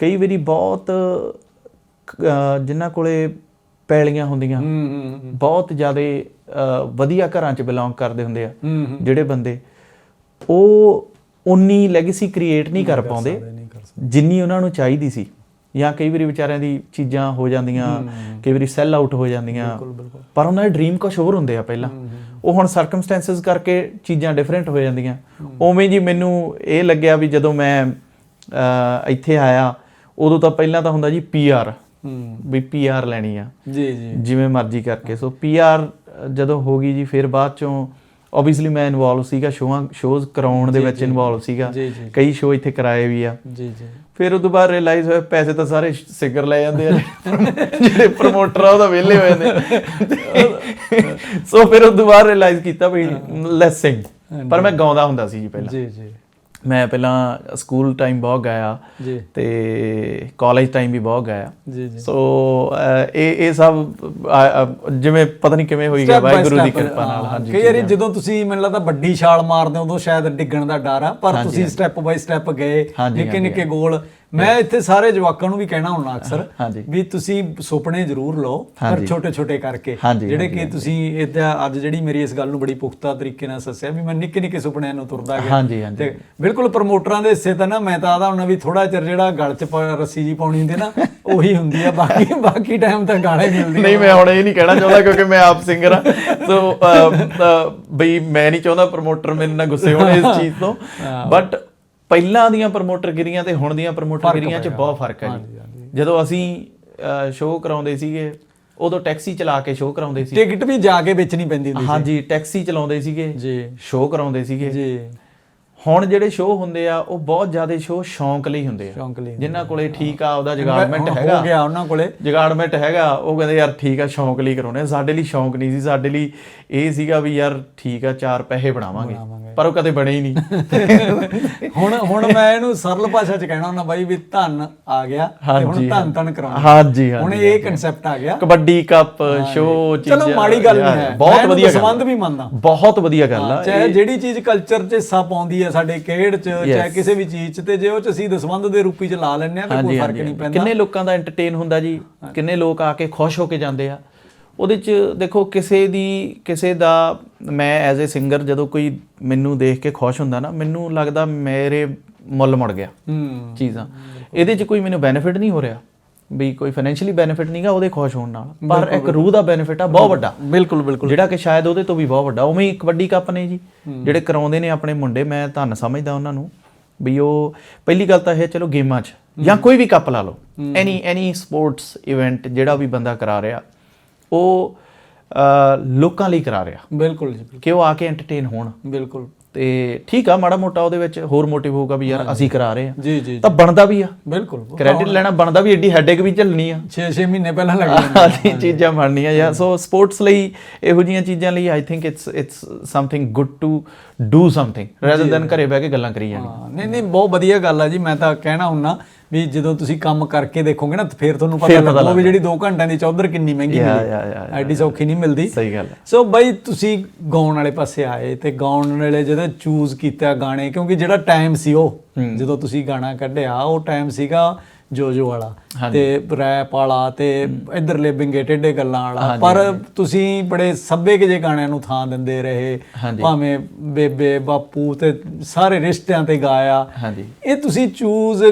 ਕਈ ਵਾਰੀ ਬਹੁਤ ਜਿਨ੍ਹਾਂ ਕੋਲੇ ਪੈਲੀਆਂ ਹੁੰਦੀਆਂ ਹੂੰ ਹੂੰ ਹੂੰ, ਬਹੁਤ ਜ਼ਿਆਦਾ ਵਧੀਆ ਘਰਾਂ 'ਚ ਬਿਲੋਂਗ ਕਰਦੇ ਹੁੰਦੇ ਆ ਜਿਹੜੇ ਬੰਦੇ ਉਹ ਉਨੀ ਲੈਗੇਸੀ ਕ੍ਰੀਏਟ ਨਹੀਂ ਕਰ ਪਾਉਂਦੇ ਜਿੰਨੀ ਉਹਨਾਂ ਨੂੰ ਚਾਹੀਦੀ ਸੀ। ਜਾਂ ਕਈ ਵਾਰੀ ਵਿਚਾਰਿਆਂ ਦੀ ਚੀਜ਼ਾਂ ਹੋ ਜਾਂਦੀਆਂ ਕਈ ਵਾਰੀ ਸੈੱਲ ਆਊਟ ਹੋ ਜਾਂਦੀਆਂ। ਪਰ ਉਹਨਾਂ ਦੇ ਡ੍ਰੀਮ ਕੁਝ ਹੋਰ ਹੁੰਦੇ ਆ ਪਹਿਲਾਂ। ਉਹ ਹੁਣ ਸਰਕਮਸਟੈਂਸਸ ਕਰਕੇ ਚੀਜ਼ਾਂ ਡਿਫਰੈਂਟ ਹੋ ਜਾਂਦੀਆਂ। ਉਵੇਂ ਜੀ ਮੈਨੂੰ ਇਹ ਲੱਗਿਆ ਵੀ ਜਦੋਂ ਮੈਂ ਇੱਥੇ ਆਇਆ ਉਦੋਂ ਤਾਂ ਪਹਿਲਾਂ ਤਾਂ ਹੁੰਦਾ ਜੀ ਪੀਆਰ ਹੂੰ। ਵੀ ਪੀਆਰ ਲੈਣੀ ਆ। ਜੀ ਜੀ। ਜਿਵੇਂ ਮਰਜ਼ੀ ਕਰਕੇ। ਸੋ ਪੀਆਰ ਜਦੋਂ ਹੋ ਗਈ ਜੀ ਫਿਰ ਬਾਅਦ ਚੋਂ ਆਬਵੀਅਸਲੀ ਮੈਂ ਇਨਵੋਲਵ ਸੀਗਾ ਸ਼ੋਆਂ ਸ਼ੋਜ਼ ਕਰਾਉਣ ਦੇ ਵਿੱਚ ਇਨਵੋਲਵ ਸੀਗਾ। ਕਈ ਸ਼ੋਅ ਇੱਥੇ ਕਰਾਏ ਵੀ ਆ। ਜੀ ਜੀ। ਫਿਰ ਉਦੋਂ ਬਾਅਦ ਰਿਅਲਾਈਜ਼ ਹੋਇਆ ਪੈਸੇ ਤਾਂ ਸਾਰੇ ਸਿੰਗਰ ਲੈ ਜਾਂਦੇ ਆ ਜਿਹੜੇ ਪ੍ਰਮੋਟਰ ਆ ਉਹਦਾ ਵਿਹਲੇ ਹੋਏ ਨੇ। ਸੋ ਫਿਰ ਉਦੋਂ ਬਾਅਦ ਰਿਅਲਾਈਜ਼ ਕੀਤਾ ਵੀ ਸਿੰਗ ਪਰ ਮੈਂ ਗਾਉਂਦਾ ਹੁੰਦਾ ਸੀ ਜੀ ਪਹਿਲਾਂ। ਜੀ ਜੀ। ਮੈਂ ਪਹਿਲਾਂ ਸਕੂਲ ਟਾਈਮ ਬਹੁਤ ਗਾਇਆ ਜੀ। ਤੇ ਕਾਲਜ ਟਾਈਮ ਵੀ ਬਹੁਤ ਗਾਇਆ। ਜੀ ਜੀ। ਸੋ ਇਹ ਇਹ ਸਭ ਜਿਵੇਂ ਪਤਾ ਨਹੀਂ ਕਿਵੇਂ ਹੋਈ ਗਿਆ ਵਾਹਿਗੁਰੂ ਦੀ ਕਿਰਪਾ ਨਾਲ ਹਾਂਜੀ ਕਈ ਵਾਰੀ ਜਦੋਂ ਤੁਸੀਂ ਮੈਨੂੰ ਲੱਗਦਾ ਵੱਡੀ ਛਾਲ ਮਾਰਦੇ ਹੋ ਉਦੋਂ ਸ਼ਾਇਦ ਡਿੱਗਣ ਦਾ ਡਰ ਆ ਪਰ ਤੁਸੀਂ ਸਟੈਪ ਬਾਈ ਸਟੈਪ ਗਏ ਨਿੱਕੇ ਨਿੱਕੇ ਗੋਲ ਮੈਂ ਇੱਥੇ ਸਾਰੇ ਜਵਾਕਾਂ ਨੂੰ ਵੀ ਕਹਿਣਾ ਹੁੰਦਾ ਅਕਸਰ। ਵੀ ਤੁਸੀਂ ਸੁਪਨੇ ਜ਼ਰੂਰ ਲਓ ਪਰ ਹਾਂਜੀ। ਛੋਟੇ ਛੋਟੇ ਕਰਕੇ ਜਿਹੜੇ ਕਿ ਤੁਸੀਂ ਇਦਾਂ ਅੱਜ ਜਿਹੜੀ ਮੇਰੀ ਇਸ ਗੱਲ ਨੂੰ ਬੜੀ ਪੁਖਤਾ ਤਰੀਕੇ ਨਾਲ ਸੱਸਿਆ ਵੀ ਮੈਂ ਨਿੱਕੇ ਨਿੱਕੇ ਸੁਪਨਿਆਂ ਨੂੰ ਤੁਰਦਾ ਗਿਆ। ਹਾਂਜੀ, ਹਾਂਜੀ। ਤੇ ਬਿਲਕੁਲ ਪ੍ਰਮੋਟਰਾਂ ਦੇ ਹਿੱਸੇ ਤਾਂ ਨਾ ਮੈਂ ਤਾਂ ਆਦਾ ਹੁੰਦਾ ਵੀ ਥੋੜਾ ਚਿਰ ਜਿਹੜਾ ਗਲ 'ਚ ਰੱਸੀ ਜੀ ਪਾਉਣੀ ਹੁੰਦੀ ਨਾ ਉਹੀ ਹੁੰਦੀ ਆ ਬਾਕੀ ਬਾਕੀ ਟਾਈਮ ਤਾਂ ਗਾਲਾਂ ਹੀ ਮਿਲਦੀਆਂ ਨਹੀਂ ਮੈਂ ਹੁਣ ਇਹ ਨਹੀਂ ਕਹਿਣਾ ਚਾਹੁੰਦਾ ਕਿਉਂਕਿ ਮੈਂ ਆਪ ਸਿੰਗਰ ਹਾਂ। ਸੋ ਬਈ ਮੈਂ ਨਹੀਂ ਚਾਹੁੰਦਾ ਪ੍ਰਮੋਟਰ ਮੇਰੇ ਨਾਲ ਗੁੱਸੇ ਹੋਣ ਇਸ ਚੀਜ਼ ਤੋਂ। ਬਟ ਪਹਿਲਾਂ ਦੀਆਂ ਪ੍ਰਮੋਟਰ ਗਿਰੀਆਂ ਤੇ ਹੁਣ ਦੀਆਂ ਪ੍ਰਮੋਟਰ ਗਿਰੀਆਂ 'ਚ ਬਹੁਤ ਫ਼ਰਕ ਹੈ ਜੀ। ਜਦੋਂ ਅਸੀਂ ਸ਼ੋਅ ਕਰਾਉਂਦੇ ਸੀਗੇ ਉਦੋਂ ਟੈਕਸੀ ਚਲਾ ਕੇ ਸ਼ੋਅ ਕਰਾਉਂਦੇ ਸੀ। ਟਿਕਟ ਵੀ ਜਾ ਕੇ ਵੇਚਣੀ ਪੈਂਦੀ ਹੁੰਦੀ ਹਾਂਜੀ ਟੈਕਸੀ ਚਲਾਉਂਦੇ ਸੀਗੇ ਜੀ। ਸ਼ੋਅ ਕਰਾਉਂਦੇ ਸੀਗੇ। ਜੀ। ਹੁਣ ਜਿਹੜੇ ਸ਼ੋਅ ਹੁੰਦੇ ਆ ਉਹ ਬਹੁਤ ਜ਼ਿਆਦਾ ਸ਼ੋਅ ਸ਼ੌਂਕ ਲਈ ਹੁੰਦੇ ਆ। ਸ਼ੌਂਕ ਲਈ ਜਿਨ੍ਹਾਂ ਕੋਲੇ ਠੀਕ ਆ ਉਹਦਾ ਜਗਾੜਮੈਂਟ ਹੋ ਹੈਗਾ। ਗਿਆ ਉਹਨਾਂ ਕੋਲੇ। ਜਗਾੜਮੈਂਟ ਹੈਗਾ ਉਹ ਕਹਿੰਦੇ ਯਾਰ ਠੀਕ ਆ ਸ਼ੌਂਕ ਲਈ ਕਰਾਉਣੇ। ਸਾਡੇ ਲਈ ਸ਼ੌਂਕ ਨਹੀਂ ਸੀ। ਸਾਡੇ ਲਈ ਇਹ ਸੀਗਾ ਵੀ ਯਾਰ ਠੀਕ ਆ ਚਾਰ ਪੈਸੇ ਬਣਾਵਾਂਗੇ। ਪਰ ਉਹ ਕਦੇ ਬਣੇ ਹੀ ਨਹੀਂ। ਹੁਣ ਹੁਣ ਮੈਂ ਇਹਨੂੰ ਸਰਲ ਭਾਸ਼ਾ ਚ ਕਹਿਣਾ ਹੁੰਦਾ ਬਾਈ ਵੀ ਧਨ ਆ ਗਿਆ ਤੇ ਹੁਣ ਧਨ ਧਨ ਕਰਾਉਣਾ। ਹਾਂਜੀ ਹੁਣ ਇਹ ਕਨਸੈਪਟ ਆ ਗਿਆ। ਕਬੱਡੀ ਕੱਪ ਸ਼ੋਅ ਚੀਜ਼ਾਂ ਚਲੋ ਮਾੜੀ ਗੱਲ ਨਹੀਂ ਹੈ। ਬਹੁਤ ਵਧੀਆ ਗੱਲ। ਸੰਬੰਧ ਵੀ ਮੰਨਦਾ। ਬਹੁਤ ਵਧੀਆ ਗੱਲ ਆ ਚਾਹੇ ਜਿਹੜੀ ਚੀਜ਼ ਕਲਚਰ 'ਚ ਹਿੱਸਾ ਪਾਉਂਦੀ ਹੈ ਸਾਡੇ ਖੇਡ 'ਚ ਚਾਹੇ ਕਿਸੇ ਵੀ ਚੀਜ਼ 'ਚ ਤੇ ਜੇ ਉਹ 'ਚ ਅਸੀਂ ਦਸਵੰਧ ਦੇ ਰੂਪੀ 'ਚ ਲਾ ਲੈਂਦੇ ਆ ਤਾਂ ਕੋਈ ਫ਼ਰਕ ਨਹੀਂ ਪੈਂਦਾ। ਕਿੰਨੇ ਲੋਕਾਂ ਦਾ ਐਂਟਰਟੇਨ ਹੁੰਦਾ ਜੀ? ਕਿੰਨੇ ਲੋਕ ਆ ਕੇ ਖੁਸ਼ ਹੋ ਕੇ ਜਾਂਦੇ ਆ? ਉਹਦੇ ਚ ਦੇਖੋ ਕਿਸੇ ਦੀ ਕਿਸੇ ਦਾ ਮੈਂ ਐਜ਼ ਅ ਸਿੰਗਰ ਜਦੋਂ ਕੋਈ ਮੈਨੂੰ ਦੇਖ ਕੇ ਖੁਸ਼ ਹੁੰਦਾ ਨਾ ਮੈਨੂੰ ਲੱਗਦਾ ਮੇਰੇ ਮੁੱਲ ਮੁੜ ਗਿਆ ਹੂੰ। ਚੀਜ਼ਾਂ। ਇਹਦੇ ਚ ਕੋਈ ਮੈਨੂੰ ਬੈਨੀਫਿਟ ਨਹੀਂ ਹੋ ਰਿਹਾ। ਵੀ ਕੋਈ ਫਾਈਨੈਂਸ਼ੀਅਲੀ ਬੈਨੀਫਿਟ ਨਹੀਂਗਾ ਉਹਦੇ ਖੁਸ਼ ਹੋਣ ਨਾਲ। ਪਰ ਇੱਕ ਰੂਹ ਦਾ ਬੈਨੀਫਿਟ ਆ ਬਹੁਤ ਵੱਡਾ। ਬਿਲਕੁਲ ਬਿਲਕੁਲ। ਜਿਹੜਾ ਕਿ ਸ਼ਾਇਦ ਉਹਦੇ ਤੋਂ ਵੀ ਬਹੁਤ ਵੱਡਾ। ਉਵੇਂ ਹੀ ਕਬੱਡੀ ਕੱਪ ਨੇ ਜੀ। ਜਿਹੜੇ ਕਰਾਉਂਦੇ ਨੇ ਆਪਣੇ ਮੁੰਡੇ ਮੈਂ ਧੰਨ ਸਮਝਦਾ ਉਹਨਾਂ ਨੂੰ। ਵੀ ਉਹ ਪਹਿਲੀ ਗੱਲ ਤਾਂ ਇਹ ਚਲੋ ਗੇਮਾਂ 'ਚ। ਜਾਂ ਕੋਈ ਵੀ ਕੱਪ ਲਾ ਲਓ। ਐਨੀ ਐਨੀ ਸਪੋਰਟਸ ਇਵੈਂਟ ਜਿਹੜਾ ਵੀ ਬੰਦਾ ਕਰਾ ਰਿਹਾ। ਉਹ ਲੋਕਾਂ ਲਈ ਕਰਾ ਰਿਹਾ। ਬਿਲਕੁਲ ਜੀ ਕਿ ਉਹ ਆ ਕੇ ਐਂਟਰਟੇਨ ਹੋਣ। ਬਿਲਕੁਲ। ਤੇ ਠੀਕ ਆ ਮਾੜਾ ਮੋਟਾ ਉਹਦੇ ਵਿੱਚ ਹੋਰ ਮੋਟਿਵ ਹੋਊਗਾ ਵੀ ਯਾਰ ਅਸੀਂ ਕਰਾ ਰਹੇ ਆ। ਜੀ ਜੀ ਤਾਂ ਬਣਦਾ ਵੀ ਆ। ਬਿਲਕੁਲ। ਕ੍ਰੈਡਿਟ ਲੈਣਾ ਬਣਦਾ ਵੀ ਐਡੀ ਹੈਡੇਕ ਵੀ ਝੱਲਣੀ ਆ। 6-6 ਮਹੀਨੇ ਪਹਿਲਾਂ ਲੱਗ ਜਾਂਦੇ ਆਦੀ ਚੀਜ਼ਾਂ ਬਣਨੀਆਂ ਜਾਂ ਸੋ ਸਪੋਰਟਸ ਲਈ ਇਹੋ ਜੀਆਂ ਚੀਜ਼ਾਂ ਲਈ I think it's it's something good to do something rather than ਘਰੇ ਬਹਿ ਕੇ ਗੱਲਾਂ ਕਰੀ ਜਾਣੀ। ਨਹੀਂ ਨਹੀਂ ਬਹੁਤ ਵਧੀਆ ਗੱਲ ਆ ਜੀ। ਮੈਂ ਤਾਂ ਕਹਿਣਾ ਹੁੰਨਾ ਵੀ ਜਦੋਂ ਤੁਸੀਂ ਕੰਮ ਕਰਕੇ ਦੇਖੋਗੇ ਨਾ ਫਿਰ ਤੁਹਾਨੂੰ ਪਤਾ ਲੱਗੂ ਵੀ ਜਿਹੜੀ 2 ਘੰਟਿਆਂ ਦੀ ਚੌਧਰ ਕਿੰਨੀ ਮਹਿੰਗੀ ਯਾ, ਮਿਲੀ ਯਾ, ਯਾ, ਐਡੀ ਸੌਖੀ ਨਹੀਂ ਮਿਲਦੀ। ਸਹੀ ਗੱਲ ਸੋ ਬਾਈ ਤੁਸੀਂ ਗਾਉਣ ਵਾਲੇ ਪਾਸੇ ਆਏ ਤੇ ਗਾਉਣ ਵੇਲੇ ਜਦੋਂ ਚੂਜ਼ ਕੀਤਾ ਗਾਣੇ ਕਿਉਂਕਿ ਜਿਹੜਾ ਟਾਈਮ ਸੀ ਉਹ ਜਦੋਂ ਤੁਸੀਂ ਗਾਣਾ ਕੱਢਿਆ ਉਹ ਟਾਈਮ ਸੀਗਾ ਜੋਜੋ ਵਾਲਾ ਤੇ ਰੈਪ ਵਾਲਾ ਤੇ ਇਧਰਲੇ ਬਿੰਗੇ ਟੇਡੇ ਗੱਲਾਂ ਵਾਲਾ। ਪਰ ਤੁਸੀਂ ਬੜੇ ਸੱਭੇ ਕੇ ਜੇ ਗਾਣਿਆਂ ਨੂੰ ਥਾਂ ਦਿੰਦੇ ਰਹੇ ਭਾਵੇਂ ਬੇਬੇ ਬਾਪੂ ਤੇ ਸਾਰੇ ਰਿਸ਼ਤਿਆਂ ਤੇ ਗਾਇਆ। ਇਹ ਤੁਸੀਂ ਚੂਜ਼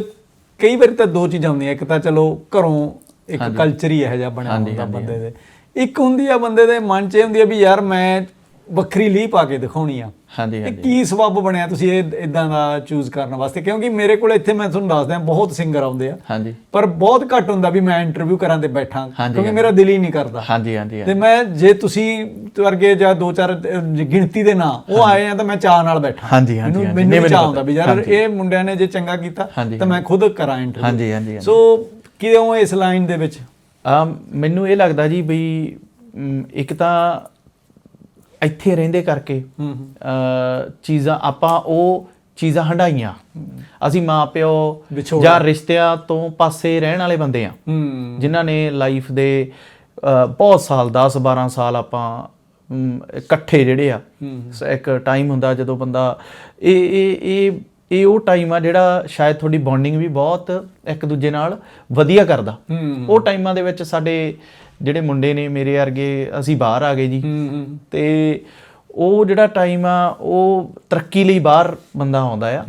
ਕਈ ਵਾਰੀ ਤਾਂ ਦੋ ਚੀਜ਼ਾਂ ਹੁੰਦੀਆਂ ਇੱਕ ਤਾਂ ਚਲੋ ਘਰੋਂ ਇੱਕ ਕਲਚਰ ਹੀ ਇਹੋ ਜਿਹਾ ਬਣਿਆ ਹੁੰਦਾ ਬੰਦੇ ਦੇ। ਇੱਕ ਹੁੰਦੀ ਆ ਬੰਦੇ ਦੇ ਮਨ 'ਚ ਇਹ ਹੁੰਦੀ ਆ ਵੀ ਯਾਰ ਮੈਂ ਵੱਖਰੀ ਲੀਹ ਪਾ ਕੇ ਦਿਖਾਉਣੀ ਆ। ਹਾਂਜੀ ਇਹ ਹਾਂਜੀ ਕੀ ਸਬਬ ਬਣਿਆ ਤੁਸੀਂ ਇਹ ਇਦਾਂ ਦਾ ਚੂਜ਼ ਕਰਨ ਵਾਸਤੇ? ਕਿਉਂਕਿ ਮੇਰੇ ਕੋਲ ਇੱਥੇ ਮੈਂ ਤੁਹਾਨੂੰ ਦੱਸਦਾ ਬਹੁਤ ਸਿੰਗਰ ਆਉਂਦੇ ਆ। ਹਾਂਜੀ। ਪਰ ਬਹੁਤ ਘੱਟ ਹੁੰਦਾ ਵੀ ਮੈਂ ਇੰਟਰਵਿਊ ਕਰਾਂ ਤੇ ਬੈਠਾਂ ਕਿਉਂਕਿ ਮੇਰਾ ਦਿਲ ਹੀ ਨਹੀਂ ਕਰਦਾ। ਹਾਂਜੀ ਹਾਂਜੀ ਤੇ ਮੈਂ ਜੇ ਤੁਸੀਂ ਵਰਗੇ ਜਾਂ ਦੋ ਚਾਰ ਗਿਣਤੀ ਦੇ ਨਾਂ ਉਹ ਆਏ ਆ ਤਾਂ ਮੈਂ ਚਾਹ ਨਾਲ ਬੈਠਾ। ਹਾਂਜੀ, ਹਾਂਜੀ, ਮੈਨੂੰ ਚਾਹ ਹੁੰਦਾ ਵੀ ਯਾਰ। ਇਹ ਮੁੰਡਿਆਂ ਨੇ ਜੇ ਚੰਗਾ ਕੀਤਾ ਤਾਂ ਮੈਂ ਖੁਦ ਕਰਾਂ ਇੰਟਰਵਿਊ ਹਾਂਜੀ ਹਾਂਜੀ। ਸੋ ਕਿਉਂ ਇਸ ਲਾਈਨ ਦੇ ਵਿੱਚ? ਮੈਨੂੰ ਇਹ ਲੱਗਦਾ ਜੀ ਵੀ ਅਮ, ਇੱਕ ਤਾਂ ਇੱਥੇ ਰਹਿੰਦੇ ਕਰਕੇ ਚੀਜ਼ਾਂ ਆਪਾਂ ਉਹ ਚੀਜ਼ਾਂ ਹੰਡਾਈਆਂ ਅਸੀਂ ਮਾਪਿਓ ਵਿਛੋੜਾ। ਜਾਂ ਰਿਸ਼ਤਿਆਂ ਤੋਂ ਪਾਸੇ ਰਹਿਣ ਵਾਲੇ ਬੰਦੇ ਆ। ਜਿਨ੍ਹਾਂ ਨੇ ਲਾਈਫ ਦੇ ਬਹੁਤ ਸਾਲ 10 12 ਸਾਲ ਆਪਾਂ ਮ, ਇਕੱਠੇ ਜਿਹੜੇ ਆ ਇੱਕ ਟਾਈਮ ਹੁੰਦਾ ਜਦੋਂ ਬੰਦਾ ਇਹ ਇਹ ਇਹ ਇਹ ਉਹ ਟਾਈਮ ਆ ਜਿਹੜਾ ਸ਼ਾਇਦ ਤੁਹਾਡੀ ਬੌਂਡਿੰਗ ਵੀ ਬਹੁਤ ਇੱਕ ਦੂਜੇ ਨਾਲ ਵਧੀਆ ਕਰਦਾ। ਉਹ ਟਾਈਮਾਂ ਦੇ ਵਿੱਚ ਸਾਡੇ ਜਿਹੜੇ ਮੁੰਡੇ ਨੇ ਮੇਰੇ ਵਰਗੇ ਅਸੀਂ ਬਾਹਰ ਆ ਗਏ ਜੀ। ਤੇ ਉਹ ਜਿਹੜਾ ਟਾਈਮ ਆ ਉਹ ਤਰੱਕੀ ਲਈ ਬਾਹਰ ਬੰਦਾ ਆਉਂਦਾ ਆ।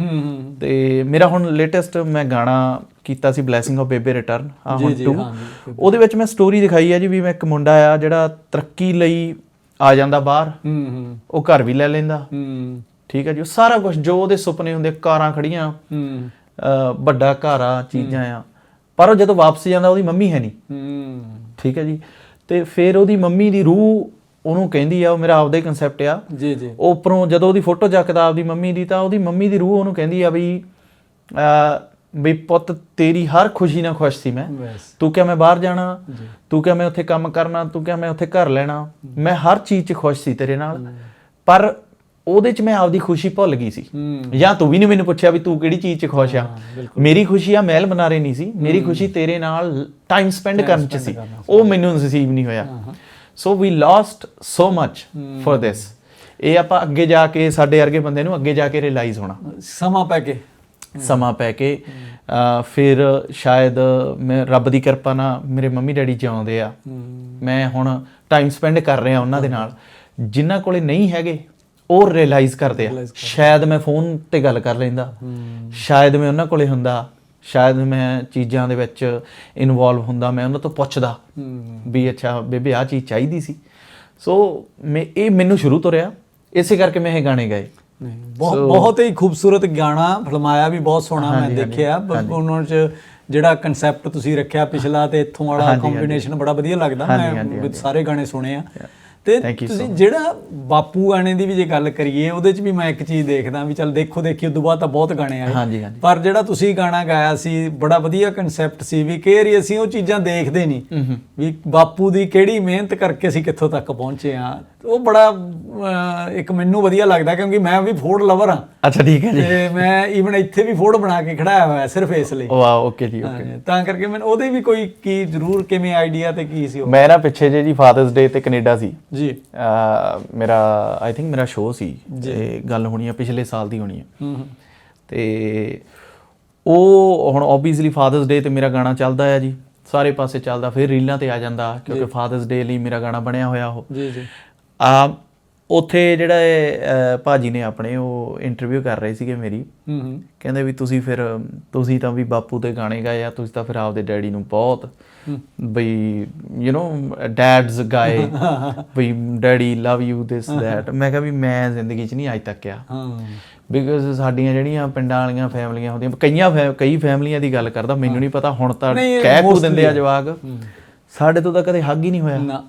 ਤੇ ਮੇਰਾ ਹੁਣ ਲੇਟੈਸਟ ਮੈਂ ਗਾਣਾ ਕੀਤਾ ਸੀ ਬਲੇਸਿੰਗ ਆਫ ਬੇਬੇ ਰਿਟਰਨ ਆ ਹੁਣ ਜੀ, 2 ਹਾਂ ਜੀ, ਉਹਦੇ ਵਿੱਚ ਮੈਂ ਸਟੋਰੀ ਦਿਖਾਈ ਆ ਜੀ ਵੀ ਮੈਂ ਇੱਕ ਮੁੰਡਾ ਆ ਜਿਹੜਾ ਤਰੱਕੀ ਲਈ ਆ ਜਾਂਦਾ ਬਾਹਰ। ਹੂੰ ਹੂੰ। ਉਹ ਘਰ ਵੀ ਲੈ ਲੈਂਦਾ। ਹੂੰ। ਠੀਕ ਹੈ ਜੀ ਉਹ ਸਾਰਾ ਕੁਝ ਜੋ ਉਹਦੇ ਸੁਪਨੇ ਹੁੰਦੇ ਕਾਰਾਂ ਖੜੀਆਂ। ਵੱਡਾ ਘਰ ਆ ਚੀਜ਼ਾਂ ਆ। ਪਰ ਉਹ ਜਦੋਂ ਵਾਪਸ ਜਾਂਦਾ ਉਹਦੀ ਮੰਮੀ ਹੈ ਨਹੀਂ। ਹੂੰ। ਠੀਕ ਹੈ ਜੀ। ਤੇ ਫਿਰ ਉਹਦੀ ਮੰਮੀ ਦੀ ਰੂਹ ਉਹਨੂੰ ਕਹਿੰਦੀ ਆ ਉਹ ਮੇਰਾ ਆਪਦਾ ਹੀ ਕਨਸੈਪਟ ਆ। ਜੀ ਜੀ। ਉਹ ਉੱਪਰੋਂ ਜਦੋਂ ਉਹਦੀ ਫੋਟੋ ਚੱਕਦਾ ਆਪਦੀ ਮੰਮੀ ਦੀ ਤਾਂ ਉਹਦੀ ਮੰਮੀ ਦੀ ਰੂਹ ਉਹਨੂੰ ਕਹਿੰਦੀ ਆ ਵੀ ਅ ਵੀ ਪੁੱਤ ਤੇਰੀ ਹਰ ਖੁਸ਼ੀ ਨਾਲ ਖੁਸ਼ ਸੀ ਮੈਂ। ਤੂੰ ਕਿਹਾ ਮੈਂ ਬਾਹਰ ਜਾਣਾ ਤੂੰ ਕਿਹਾ ਮੈਂ ਉੱਥੇ ਕੰਮ ਕਰਨਾ ਤੂੰ ਕਿਹਾ ਮੈਂ ਉੱਥੇ ਘਰ ਲੈਣਾ। ਮੈਂ ਹਰ ਚੀਜ਼ 'ਚ ਖੁਸ਼ ਸੀ ਤੇਰੇ ਨਾਲ। ਪਰ ਉਹਦੇ 'ਚ ਮੈਂ ਆਪਦੀ ਖੁਸ਼ੀ ਭੁੱਲ ਗਈ ਸੀ। ਜਾਂ ਤੂੰ ਵੀ ਨਹੀਂ ਮੈਨੂੰ ਪੁੱਛਿਆ ਵੀ ਤੂੰ ਕਿਹੜੀ ਚੀਜ਼ 'ਚ ਖੁਸ਼ ਆ। ਮੇਰੀ ਖੁਸ਼ੀ ਆ ਮਹਿਲ ਬਣਾ ਰਹੇ ਨਹੀਂ ਸੀ। ਮੇਰੀ ਖੁਸ਼ੀ ਤੇਰੇ ਨਾਲ ਟਾਈਮ ਸਪੈਂਡ ਕਰਨ 'ਚ ਸੀ। ਉਹ ਮੈਨੂੰ ਨਸੀਬ ਨਹੀਂ ਹੋਇਆ। So we last so much for this ਇਹ ਆਪਾਂ ਅੱਗੇ ਜਾ ਕੇ ਸਾਡੇ ਵਰਗੇ ਬੰਦੇ ਨੂੰ ਅੱਗੇ ਜਾ ਕੇ ਰਿਅਲਾਈਜ਼ ਹੋਣਾ। ਸਮਾਂ ਪੈ ਕੇ। ਸਮਾਂ ਪੈ ਕੇ ਫਿਰ ਸ਼ਾਇਦ ਮੈਂ ਰੱਬ ਦੀ ਕਿਰਪਾ ਨਾਲ ਮੇਰੇ ਮੰਮੀ ਡੈਡੀ ਜਿਉਂਦੇ ਆ। ਮੈਂ ਹੁਣ ਟਾਈਮ ਸਪੈਂਡ ਕਰ ਰਿਹਾ ਉਹਨਾਂ ਦੇ ਨਾਲ। ਜਿਨ੍ਹਾਂ ਕੋਲੇ ਨਹੀਂ ਹੈਗੇ ਉਹ ਰਿਅਲਾਈਜ਼ ਕਰਦੇ ਆ। ਸ਼ਾਇਦ ਮੈਂ ਫੋਨ ਤੇ ਗੱਲ ਕਰ ਲੈਂਦਾ। ਸ਼ਾਇਦ ਮੈਂ ਉਹਨਾਂ ਕੋਲੇ ਹੁੰਦਾ। ਸ਼ਾਇਦ ਮੈਂ ਚੀਜ਼ਾਂ ਦੇ ਵਿੱਚ ਇਨਵੋਲਵ ਹੁੰਦਾ। ਮੈਂ ਉਹਨਾਂ ਤੋਂ ਪੁੱਛਦਾ ਵੀ ਅੱਛਾ ਬੇਬੇ ਆ ਚੀਜ਼ ਚਾਹੀਦੀ ਸੀ। ਸੋ ਮੈਂ ਇਹ ਮੈਨੂੰ ਸ਼ੁਰੂ ਤੋਂ ਰਿਹਾ। ਇਸੇ ਕਰਕੇ ਮੈਂ ਇਹ ਗਾਣੇ ਗਾਏ। ਬਹੁਤ ਬਹੁਤ ਹੀ ਖੂਬਸੂਰਤ ਗਾਣਾ ਫਿਲਮਾਇਆ ਵੀ ਬਹੁਤ ਸੋਹਣਾ ਮੈਂ ਦੇਖਿਆ। ਉਹਨਾਂ ਚ ਜਿਹੜਾ ਕਨਸੈਪਟ ਤੁਸੀਂ ਰੱਖਿਆ ਪਿਛਲਾ ਤੇ ਇੱਥੋਂ ਵਾਲਾ ਕੰਬੀਨੇਸ਼ਨ ਬੜਾ ਵਧੀਆ ਲੱਗਦਾ। ਮੈਂ ਸਾਰੇ ਗਾਣੇ ਸੁਣੇ ਆ। ਤੇ ਤੁਸੀਂ ਜਿਹੜਾ ਬਾਪੂ ਗਾਣੇ ਦੀ ਵੀ ਜੇ ਗੱਲ ਕਰੀਏ ਉਹਦੇ ਚ ਵੀ ਮੈਂ ਇੱਕ ਚੀਜ਼ ਦੇਖਦਾ ਵੀ ਚੱਲ ਦੇਖੋ ਦੇਖੀ ਉਦੋਂ ਬਾਅਦ ਤਾਂ ਬਹੁਤ ਗਾਣੇ ਆਏ। ਹਾਂਜੀ ਹਾਂਜੀ। ਪਰ ਜਿਹੜਾ ਤੁਸੀਂ ਗਾਣਾ ਗਾਇਆ ਸੀ ਬੜਾ ਵਧੀਆ ਕਨਸੈਪਟ ਸੀ ਵੀ ਕਈ ਵਾਰੀ ਅਸੀਂ ਉਹ ਚੀਜ਼ਾਂ ਦੇਖਦੇ ਨਹੀਂ। ਵੀ ਬਾਪੂ ਦੀ ਕਿਹੜੀ ਮਿਹਨਤ ਕਰਕੇ ਅਸੀਂ ਕਿੱਥੋਂ ਤੱਕ ਪਹੁੰਚੇ ਆ ਉਹ ਬੜਾ ਇੱਕ ਮੈਨੂੰ ਵਧੀਆ ਲੱਗਦਾ ਕਿਉਂਕਿ ਮੈਂ ਵੀ ਫੋਰਡ ਲਵਰ ਹਾਂ। ਅੱਛਾ ਠੀਕ ਹੈ ਜੀ। ਤੇ ਮੈਂ ਈਵਨ ਇੱਥੇ ਵੀ ਫੋਰਡ ਬਣਾ ਕੇ ਖੜਾਇਆ ਹੋਇਆ ਸਿਰਫ ਇਸ ਲਈ। ਵਾਹ ਓਕੇ ਜੀ ਓਕੇ ਤਾਂ ਕਰਕੇ ਮੈਨੂੰ ਉਹਦੇ ਵੀ ਕੋਈ ਕੀ ਜ਼ਰੂਰ ਕਿਵੇਂ ਆਈਡੀਆ ਤੇ ਕੀ ਸੀ ਉਹ? ਮੈਂ ਨਾ ਪਿੱਛੇ ਜੇ ਜੀ ਫਾਦਰਸ ਡੇ ਤੇ ਕੈਨੇਡਾ ਸੀ। ਜੀ ਮੇਰਾ ਆਈ ਥਿੰਕ ਮੇਰਾ ਸ਼ੋਅ ਸੀ। ਇਹ ਗੱਲ ਹੋਣੀ ਆ ਪਿਛਲੇ ਸਾਲ ਦੀ ਹੋਣੀ ਹੂੰ ਹੂੰ। ਤੇ ਉਹ ਹੁਣ ਆਬਵੀਅਸਲੀ ਫਾਦਰਸ ਡੇ ਤੇ ਮੇਰਾ ਗਾਣਾ ਚੱਲਦਾ ਆ ਜੀ। ਸਾਰੇ ਪਾਸੇ ਚੱਲਦਾ ਫਿਰ ਰੀਲਾਂ ਤੇ ਆ ਜਾਂਦਾ ਕਿਉਂਕਿ ਫਾਦਰਸ ਡੇ ਲਈ ਮੇਰਾ ਗਾਣਾ ਬਣਿਆ ਹੋਇਆ ਉਹ। ਜੀ ਜੀ। ਆ ਉੱਥੇ ਜਿਹੜਾ ਭਾਜੀ ਨੇ ਆਪਣੇ ਉਹ ਇੰਟਰਵਿਊ ਕਰ ਰਹੇ ਸੀਗੇ ਮੇਰੀ। ਹੂੰ ਹੂੰ। ਕਹਿੰਦੇ ਵੀ ਤੁਸੀਂ ਫਿਰ ਤੁਸੀਂ ਤਾਂ ਵੀ ਬਾਪੂ ਦੇ ਗਾਣੇ ਗਾਏ ਆ ਤੁਸੀਂ ਤਾਂ ਫਿਰ ਆਪਦੇ ਡੈਡੀ ਨੂੰ ਬਹੁਤ ਬਈ ਯੂ نو ਡੈਡਸ ਗਾਏ ਬਈ daddy love you this that ਮੈਂ ਕਿਹਾ ਵੀ ਮੈਂ ਜ਼ਿੰਦਗੀ 'ਚ ਨਹੀਂ ਅੱਜ ਤੱਕ ਕਿਹਾ ਹਾਂ। ਬਿਕਾਜ਼ ਸਾਡੀਆਂ ਜਿਹੜੀਆਂ ਪਿੰਡਾਂ ਵਾਲੀਆਂ ਫੈਮਲੀਆਂ ਹੁੰਦੀਆਂ ਕਈਆਂ ਕਈ ਫੈਮਲੀਆਂ ਦੀ ਗੱਲ ਕਰਦਾ ਮੈਨੂੰ ਨਹੀਂ ਪਤਾ ਹੁਣ ਤਾਂ ਕਹਿ ਕੂ ਦਿੰਦੇ ਆ ਆ। ਜਵਾਕ। ਸਾਡੇ ਤੋਂ ਤਾਂ ਕਦੇ ਹੱਗ ਹੀ ਨਹੀਂ ਹੋਇਆ। ਨਾ।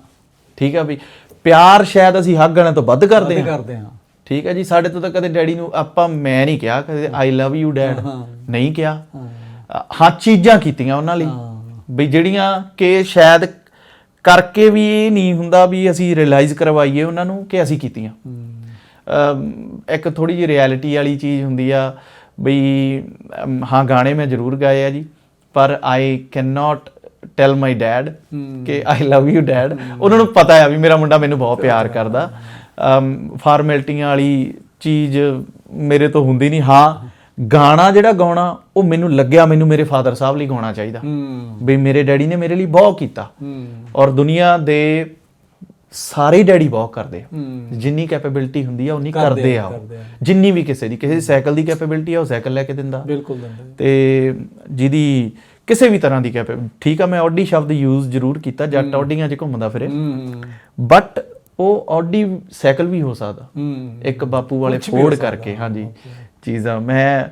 ਠੀਕ ਆ ਵੀ ਪਿਆਰ ਸ਼ਾਇਦ ਅਸੀਂ ਹੱਗ ਵਾਲਿਆਂ ਤੋਂ ਵੱਧ ਕਰਦੇ ਹਾਂ। ਕਰਦੇ ਹਾਂ। ਠੀਕ ਹੈ ਜੀ ਸਾਡੇ ਤੋਂ ਤਾਂ ਕਦੇ ਡੈਡੀ ਨੂੰ ਆਪਾਂ ਮੈਂ ਨਹੀਂ ਕਿਹਾ ਕਦੇ ਆਈ ਲਵ ਯੂ ਡੈਡ ਨਹੀਂ ਕਿਹਾ। ਹਾਂ। ਚੀਜ਼ਾਂ ਕੀਤੀਆਂ ਉਹਨਾਂ ਲਈ। ਵੀ ਜਿਹੜੀਆਂ ਕਿ ਸ਼ਾਇਦ ਕਰਕੇ ਵੀ ਇਹ ਨਹੀਂ ਹੁੰਦਾ ਵੀ ਅਸੀਂ ਰਿਅਲਾਈਜ਼ ਕਰਵਾਈਏ ਉਹਨਾਂ ਨੂੰ ਕਿ ਅਸੀਂ ਕੀਤੀਆਂ। ਇੱਕ ਥੋੜੀ ਜਿਹੀ ਰਿਐਲਿਟੀ ਵਾਲੀ ਚੀਜ਼ ਹੁੰਦੀ ਆ ਬਈ ਹਾਂ ਗਾਣੇ ਮੈਂ ਜ਼ਰੂਰ ਗਾਏ ਆ ਜੀ ਪਰ I can not tell my dad ਕਿ ਆਈ ਲਵ ਯੂ ਡੈਡ ਉਹਨਾਂ ਨੂੰ ਪਤਾ ਆ ਵੀ ਮੇਰਾ ਮੁੰਡਾ ਮੈਨੂੰ ਬਹੁਤ ਪਿਆਰ ਕਰਦਾ। ਫਾਰਮੈਲਟੀਆਂ ਵਾਲੀ ਚੀਜ਼ ਮੇਰੇ ਤੋਂ ਹੁੰਦੀ ਨਹੀਂ। ਹਾਂ ਗਾਣਾ ਜਿਹੜਾ ਗਾਉਣਾ ਉਹ ਮੈਨੂੰ ਲੱਗਿਆ ਮੈਨੂੰ ਮੇਰੇ ਫਾਦਰ ਸਾਹਿਬ ਲਈ ਗਾਉਣਾ ਚਾਹੀਦਾ। ਹੂੰ ਵੀ ਮੇਰੇ ਡੈਡੀ ਨੇ ਮੇਰੇ ਲਈ ਬਹੁਤ ਕੀਤਾ। ਹੂੰ ਔਰ ਦੁਨੀਆ ਦੇ ਸਾਰੇ ਡੈਡੀ ਬਹੁਤ ਕਰਦੇ ਹੂੰ ਜਿੰਨੀ ਕੈਪੇਬਿਲਿਟੀ ਹੁੰਦੀ ਆ ਉਨੀ ਕਰਦੇ ਆ। ਕਰਦੇ। ਜਿੰਨੀ ਵੀ ਕਿਸੇ ਦੀ ਕਿਸੇ ਦੀ ਸਾਈਕਲ ਦੀ ਕੈਪੇਬਿਲਿਟੀ ਆ ਉਹ ਸਾਈਕਲ ਲੈ ਕੇ ਦਿੰਦਾ। ਬਿਲਕੁਲ ਦਿੰਦੇ। ਤੇ ਜਿਹਦੀ ਕਿਸੇ ਵੀ ਤਰ੍ਹਾਂ ਦੀ ਕੈਪੇ ਠੀਕ ਆ ਮੈਂ ਆਡੀ ਸ਼ਬਦ ਯੂਜ਼ ਜ਼ਰੂਰ ਕੀਤਾ ਜੱਟ ਆਡੀਆਂ 'ਚ ਘੁੰਮਦਾ ਫਿਰੇ। ਬਟ ਉਹ ਆਡੀ ਸਾਈਕਲ ਵੀ ਹੋ ਸਕਦਾ। ਇੱਕ ਬਾਪੂ ਵਾਲੇ ਫੋੜ ਕਰਕੇ ਹਾਂਜੀ। ਚੀਜ਼ਾਂ ਮੈਂ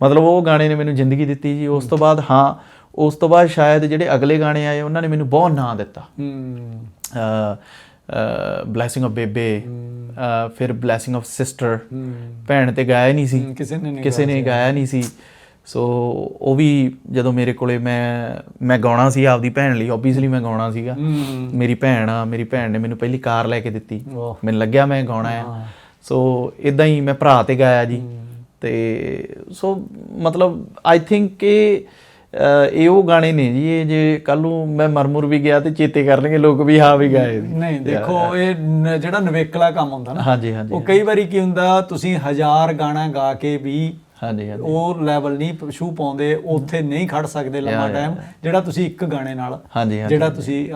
ਮਤਲਬ ਉਹ ਗਾਣੇ ਨੇ ਮੈਨੂੰ ਜ਼ਿੰਦਗੀ ਦਿੱਤੀ ਜੀ। ਉਸ ਤੋਂ ਬਾਅਦ ਹਾਂ ਉਸ ਤੋਂ ਬਾਅਦ ਸ਼ਾਇਦ ਜਿਹੜੇ ਅਗਲੇ ਗਾਣੇ ਆਏ ਉਹਨਾਂ ਨੇ ਮੈਨੂੰ ਬਹੁਤ ਨਾਂ ਦਿੱਤਾ। ਹੂੰ। ਬਲੇਸਿੰਗ ਆਫ ਬੇਬੇ ਫਿਰ ਬਲੇਸਿੰਗ ਆਫ ਸਿਸਟਰ ਭੈਣ ਤੇ ਗਾਇਆ ਨਹੀਂ ਸੀ। ਕਿਸੇ ਨੇ ਨਹੀਂ ਕਿਸੇ ਨੇ ਗਾਇਆ ਨਹੀਂ ਸੀ। ਸੋ ਉਹ ਵੀ ਜਦੋਂ ਮੇਰੇ ਕੋਲੇ ਮੈਂ ਮੈਂ ਗਾਉਣਾ ਸੀ ਆਪਦੀ ਭੈਣ ਲਈ ਓਬਵੀਅਸਲੀ ਮੈਂ ਗਾਉਣਾ ਸੀਗਾ। ਹੂੰ ਮੇਰੀ ਭੈਣ ਆ ਮੇਰੀ ਭੈਣ ਨੇ ਮੈਨੂੰ ਪਹਿਲੀ ਕਾਰ ਲੈ ਕੇ ਦਿੱਤੀ। ਮੈਨੂੰ ਲੱਗਿਆ ਮੈਂ ਗਾਉਣਾ ਆ। ਸੋ ਇਦਾਂ ਹੀ ਮੈਂ ਭਰਾ ਤੇ ਗਾਇਆ ਜੀ। ਤੇ ਸੋ ਮਤਲਬ ਆਈ ਥਿੰਕ ਕਿ ਇਹ ਉਹ ਗਾਣੇ ਨੇ ਜੀ ਇਹ ਜੇ ਕੱਲ ਨੂੰ ਮੈਂ ਮਰਮੁਰ ਵੀ ਗਿਆ ਤੇ ਚੇਤੇ ਕਰਨਗੇ ਲੋਕ ਵੀ ਹਾਂ ਵੀ ਗਾਏ। ਨਹੀਂ ਦੇਖੋ ਇਹ ਜਿਹੜਾ ਨਵੇਕਲਾ ਕੰਮ ਹੁੰਦਾ ਨਾ ਹਾਂਜੀ ਹਾਂਜੀ। ਉਹ ਕਈ ਵਾਰੀ ਕੀ ਹੁੰਦਾ ਤੁਸੀਂ ਹਜ਼ਾਰ ਗਾਣਾ ਗਾ ਕੇ ਵੀ ਹਾਂਜੀ ਹਾਂਜੀ। ਉਹ ਲੈਵਲ ਨਹੀਂ ਸ਼ੂ ਪਾਉਂਦੇ ਉੱਥੇ ਨਹੀਂ ਖੜ ਸਕਦੇ ਲੰਮਾ ਟਾਈਮ ਜਿਹੜਾ ਤੁਸੀਂ ਇੱਕ ਗਾਣੇ ਨਾਲ ਹਾਂਜੀ ਜਿਹੜਾ ਤੁਸੀਂ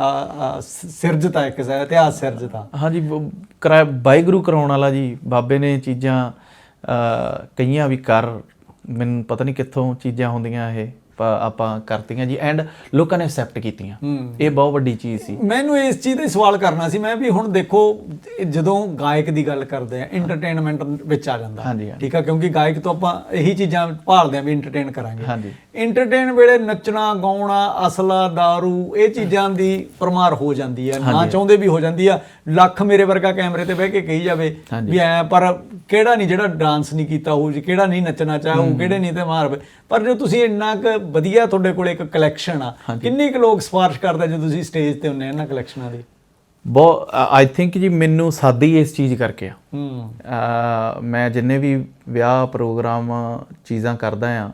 ਸਿਰਜਤਾ ਇੱਕ ਇਤਿਹਾਸ ਸਿਰਜਤਾ ਹਾਂਜੀ ਬ- ਕਰਾ ਵਾਹਿਗੁਰੂ ਕਰਾਉਣ ਵਾਲਾ ਜੀ ਬਾਬੇ ਨੇ ਚੀਜ਼ਾਂ ਕਈਆਂ ਵੀ ਕਰ ਮੈਨੂੰ ਪਤਾ ਨਹੀਂ ਕਿੱਥੋਂ ਚੀਜ਼ਾਂ ਹੁੰਦੀਆਂ ਇਹ। ਆਪਾਂ ਕਰਤੀਆਂ ਜੀ ਐਂਡ ਲੋਕਾਂ ਨੇ ਐਕਸੈਪਟ ਕੀਤੀਆਂ। ਇਹ ਬਹੁਤ ਵੱਡੀ ਚੀਜ਼ ਸੀ। ਮੈਨੂੰ ਇਸ ਚੀਜ਼ ਤੇ ਸਵਾਲ ਕਰਨਾ ਸੀ ਮੈਂ ਵੀ ਹੁਣ ਦੇਖੋ ਜਦੋਂ ਗਾਇਕ ਦੀ ਗੱਲ ਕਰਦੇ ਆ ਐਂਟਰਟੇਨਮੈਂਟ ਵਿੱਚ ਆ ਜਾਂਦਾ। ਠੀਕ ਆ ਕਿਉਂਕਿ ਗਾਇਕ ਤੋਂ ਆਪਾਂ ਇਹੀ ਚੀਜ਼ਾਂ ਭਾਲਦੇ ਆ ਵੀ ਐਂਟਰਟੇਨ ਕਰਾਂਗੇ। ਹਾਂਜੀ। ਐਂਟਰਟੇਨ ਵੇਲੇ ਨੱਚਣਾ ਗਾਉਣਾ ਅਸਲਾ दारू ਇਹ ਚੀਜ਼ਾਂ ਦੀ ਪਰਮਾਰ ਹੋ ਜਾਂਦੀ ਹੈ ਨਾ ਚਾਹੁੰਦੇ ਵੀ ਹੋ ਜਾਂਦੀ ਆ। ਲੱਖ ਮੇਰੇ ਵਰਗਾ ਕੈਮਰੇ ਤੇ ਬਹਿ ਕੇ ਕਹੀ ਜਾਵੇ। ਵੀ ਐ ਪਰ ਕਿਹੜਾ ਨਹੀਂ ਜਿਹੜਾ ਡਾਂਸ ਨਹੀਂ ਕੀਤਾ ਹੋਊ ਜੀ ਕਿਹੜਾ ਨਹੀਂ ਨੱਚਣਾ ਚਾਹੂ ਕਿਹੜੇ ਨਹੀਂ ਤੇ ਮਾਰ। ਪਰ ਜੇ ਤੁਸੀਂ ਇੰਨਾ ਕੁ ਵਧੀਆ ਤੁਹਾਡੇ ਕੋਲ ਇੱਕ ਕਲੈਕਸ਼ਨ ਆ ਕਿੰਨੀ ਕੁ ਲੋਕ ਸਿਫਾਰਿਸ਼ ਕਰਦੇ ਜਦੋਂ ਤੁਸੀਂ ਸਟੇਜ ਤੇ ਹੁੰਨੇ ਇਹਨਾਂ ਕਲੈਕਸ਼ਨਾਂ ਦੀ? ਬਹੁਤ ਆਈ ਥਿੰਕ ਜੀ ਮੈਨੂੰ ਸਾਦੀ ਇਸ ਚੀਜ਼ ਕਰਕੇ ਆ। ਹੂੰ। ਮੈਂ ਜਿੰਨੇ ਵੀ ਵਿਆਹ ਪ੍ਰੋਗਰਾਮ ਚੀਜ਼ਾਂ ਕਰਦਾ ਆ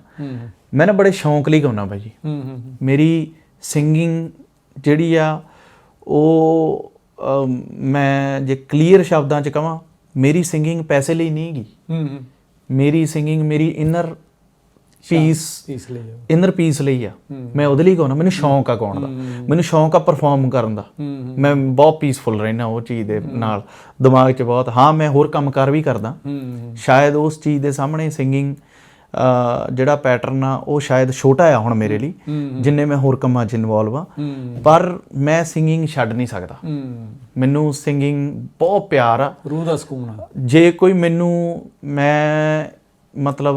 ਮੈਂ ਨਾ ਬੜੇ ਸ਼ੌਂਕ ਲਈ ਗਾਉਣਾ ਬਾਈ ਜੀ। ਹੂੰ ਹੂੰ ਮੇਰੀ ਸਿੰਗਿੰਗ ਜਿਹੜੀ ਆ ਉਹ ਮੈਂ ਜੇ ਕਲੀਅਰ ਸ਼ਬਦਾਂ ਚ ਕਹਾਂ ਮੇਰੀ ਸਿੰਗਿੰਗ ਪੈਸੇ ਲਈ ਨਹੀਂ ਗਈ ਹੂੰ ਹੂੰ। ਮੇਰੀ ਸਿੰਗਿੰਗ ਮੇਰੀ ਇਨਰ ਪੀਸ ਇਸ ਲਈ। ਇਨਰ ਪੀਸ ਲਈ ਆ। ਮੈਂ ਉਹਦੇ ਲਈ ਗਾਉਣਾ ਮੈਨੂੰ ਸ਼ੌਂਕ ਆ ਗਾਉਣ ਦਾ। ਮੈਨੂੰ ਸ਼ੌਂਕ ਆ ਪਰਫਾਰਮ ਕਰਨ ਦਾ। ਮੈਂ ਬਹੁਤ ਪੀਸਫੁਲ ਰਹਿਣਾ ਉਹ ਚੀਜ਼ ਦੇ ਨਾਲ। ਦਿਮਾਗ 'ਚ ਬਹੁਤ ਹਾਂ ਮੈਂ ਹੋਰ ਕੰਮਕਾਰ ਵੀ ਕਰਦਾ। ਸ਼ਾਇਦ ਉਸ ਚੀਜ਼ ਦੇ ਸਾਹਮਣੇ ਸਿੰਗਿੰਗ ਜਿਹੜਾ ਪੈਟਰਨ ਆ ਉਹ ਸ਼ਾਇਦ ਛੋਟਾ ਆ ਹੁਣ ਮੇਰੇ ਲਈ। ਜਿੰਨੇ ਮੈਂ ਹੋਰ ਕੰਮਾਂ 'ਚ ਇਨਵੋਲਵ ਆ। ਪਰ ਮੈਂ ਸਿੰਗਿੰਗ ਛੱਡ ਨਹੀਂ ਸਕਦਾ। ਮੈਨੂੰ ਸਿੰਗਿੰਗ ਬਹੁਤ ਪਿਆਰ ਆ। ਰੂਹ ਦਾ ਸਕੂਨ ਆ। ਜੇ ਕੋਈ ਮੈਨੂੰ ਮੈਂ ਮਤਲਬ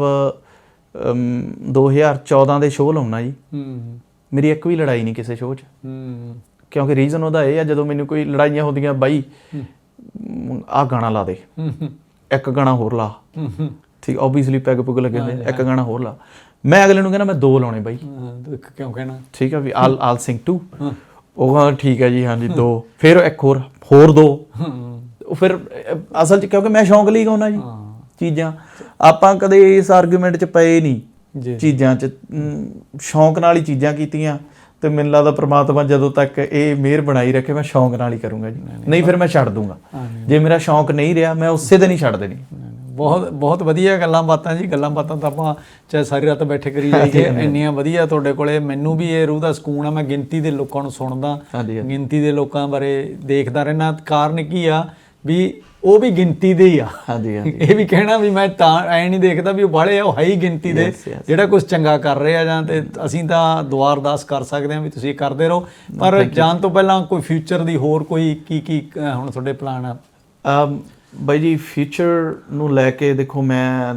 2014 ਦੇ ਸ਼ੋਅ ਲਾਉਣਾ ਜੀ। ਹੂੰ। ਮੇਰੀ ਇੱਕ ਵੀ ਲੜਾਈ ਨਹੀਂ ਕਿਸੇ ਸ਼ੋਅ 'ਚ। ਹੂੰ। ਕਿਉਂਕਿ ਰੀਜ਼ਨ ਉਹਦਾ ਇਹ ਆ ਜਦੋਂ ਮੈਨੂੰ ਕੋਈ ਲੜਾਈਆਂ ਹੁੰਦੀਆਂ ਬਾਈ ਆਹ ਗਾਣਾ ਲਾ ਦੇ। ਇੱਕ ਗਾਣਾ ਹੋਰ ਲਾ। ਠੀਕ ਓਬਵੀਅਸਲੀ ਪੈਗ ਪੁਗ ਲੱਗੇ ਹੁੰਦੇ ਇੱਕ ਗਾਣਾ ਹੋਰ ਲਾ। ਮੈਂ ਅਗਲੇ ਨੂੰ ਕਹਿੰਦਾ ਮੈਂ ਦੋ ਲਾਉਣੇ ਬਾਈ। ਕਿਉਂ ਕਹਿਣਾ? ਠੀਕ ਆ ਵੀ ਆਲ ਆਲ ਸਿੰਗ ਟੂ ਉਹ ਕਹਿੰਦਾ ਠੀਕ ਹੈ ਜੀ ਹਾਂਜੀ ਦੋ। ਫਿਰ ਇੱਕ ਹੋਰ ਹੋਰ ਦੋ। ਫਿਰ ਅਸਲ 'ਚ ਕਿਉਂਕਿ ਮੈਂ ਸ਼ੌਂਕ ਲਈ ਗਾਉਣਾ ਜੀ। ਚੀਜ਼ਾਂ। ਆਪਾਂ ਕਦੇ ਇਸ ਆਰਗੂਮੈਂਟ 'ਚ ਪਏ ਨਹੀਂ ਜੀ। ਚੀਜ਼ਾਂ 'ਚ। ਸ਼ੌਂਕ ਨਾਲ ਹੀ ਚੀਜ਼ਾਂ ਕੀਤੀਆਂ ਤੇ ਮੈਨੂੰ ਲੱਗਦਾ ਪ੍ਰਮਾਤਮਾ ਜਦੋਂ ਤੱਕ ਇਹ ਮਿਹਰ ਬਣਾਈ ਰੱਖੇ ਮੈਂ ਸ਼ੌਂਕ ਨਾਲ ਹੀ ਕਰੂੰਗਾ ਜੀ। ਨਹੀਂ ਫਿਰ ਮੈਂ ਛੱਡ ਦੂੰਗਾ। ਜੇ ਮੇਰਾ ਸ਼ੌਂਕ ਨਹੀਂ ਰਿਹਾ ਮੈਂ ਉਸੇ ਦਿਨ ਹੀ ਛੱਡ ਦੇਣੀ। ਬਹੁਤ ਬਹੁਤ ਵਧੀਆ ਗੱਲਾਂ ਬਾਤਾਂ ਜੀ। ਗੱਲਾਂ ਬਾਤਾਂ ਤਾਂ ਆਪਾਂ ਚਾਹੇ ਸਾਰੀ ਰਾਤ ਬੈਠੇ ਕਰੀ ਜਾਈਏ ਇੰਨੀਆਂ ਵਧੀਆ ਤੁਹਾਡੇ ਕੋਲੇ। ਮੈਨੂੰ ਵੀ ਇਹ ਰੂਹ ਦਾ ਸਕੂਨ ਆ ਮੈਂ ਗਿਣਤੀ ਦੇ ਲੋਕਾਂ ਨੂੰ ਸੁਣਦਾ। ਗਿਣਤੀ ਦੇ ਲੋਕਾਂ ਬਾਰੇ ਦੇਖਦਾ ਰਹਿਣਾ ਕਾਰਨ ਕੀ ਆ ਵੀ ਉਹ ਵੀ ਗਿਣਤੀ ਦੇ ਹੀ ਆ। ਹਾਂਜੀ ਹਾਂਜੀ। ਇਹ ਵੀ ਕਹਿਣਾ ਵੀ ਮੈਂ ਤਾਂ ਐ ਨਹੀਂ ਦੇਖਦਾ ਵੀ ਉਹ ਬਾਹਲੇ ਆ ਉਹ ਹੈ ਹੀ ਗਿਣਤੀ ਦੇ. ਜਿਹੜਾ ਕੁਝ ਚੰਗਾ ਕਰ ਰਹੇ ਜਾਂ ਤੇ ਅਸੀਂ ਤਾਂ ਦੁਆ ਅਰਦਾਸ ਕਰ ਸਕਦੇ ਹਾਂ ਵੀ ਤੁਸੀਂ ਕਰਦੇ ਰਹੋ। ਪਰ ਜਾਣ ਤੋਂ ਪਹਿਲਾਂ ਕੋਈ ਫਿਊਚਰ ਦੀ ਹੋਰ ਕੋਈ ਕੀ ਕੀ ਹੁਣ ਤੁਹਾਡੇ ਪਲਾਨ ਆ? ਬਾਈ ਜੀ ਫਿਊਚਰ ਨੂੰ ਲੈ ਕੇ ਦੇਖੋ ਮੈਂ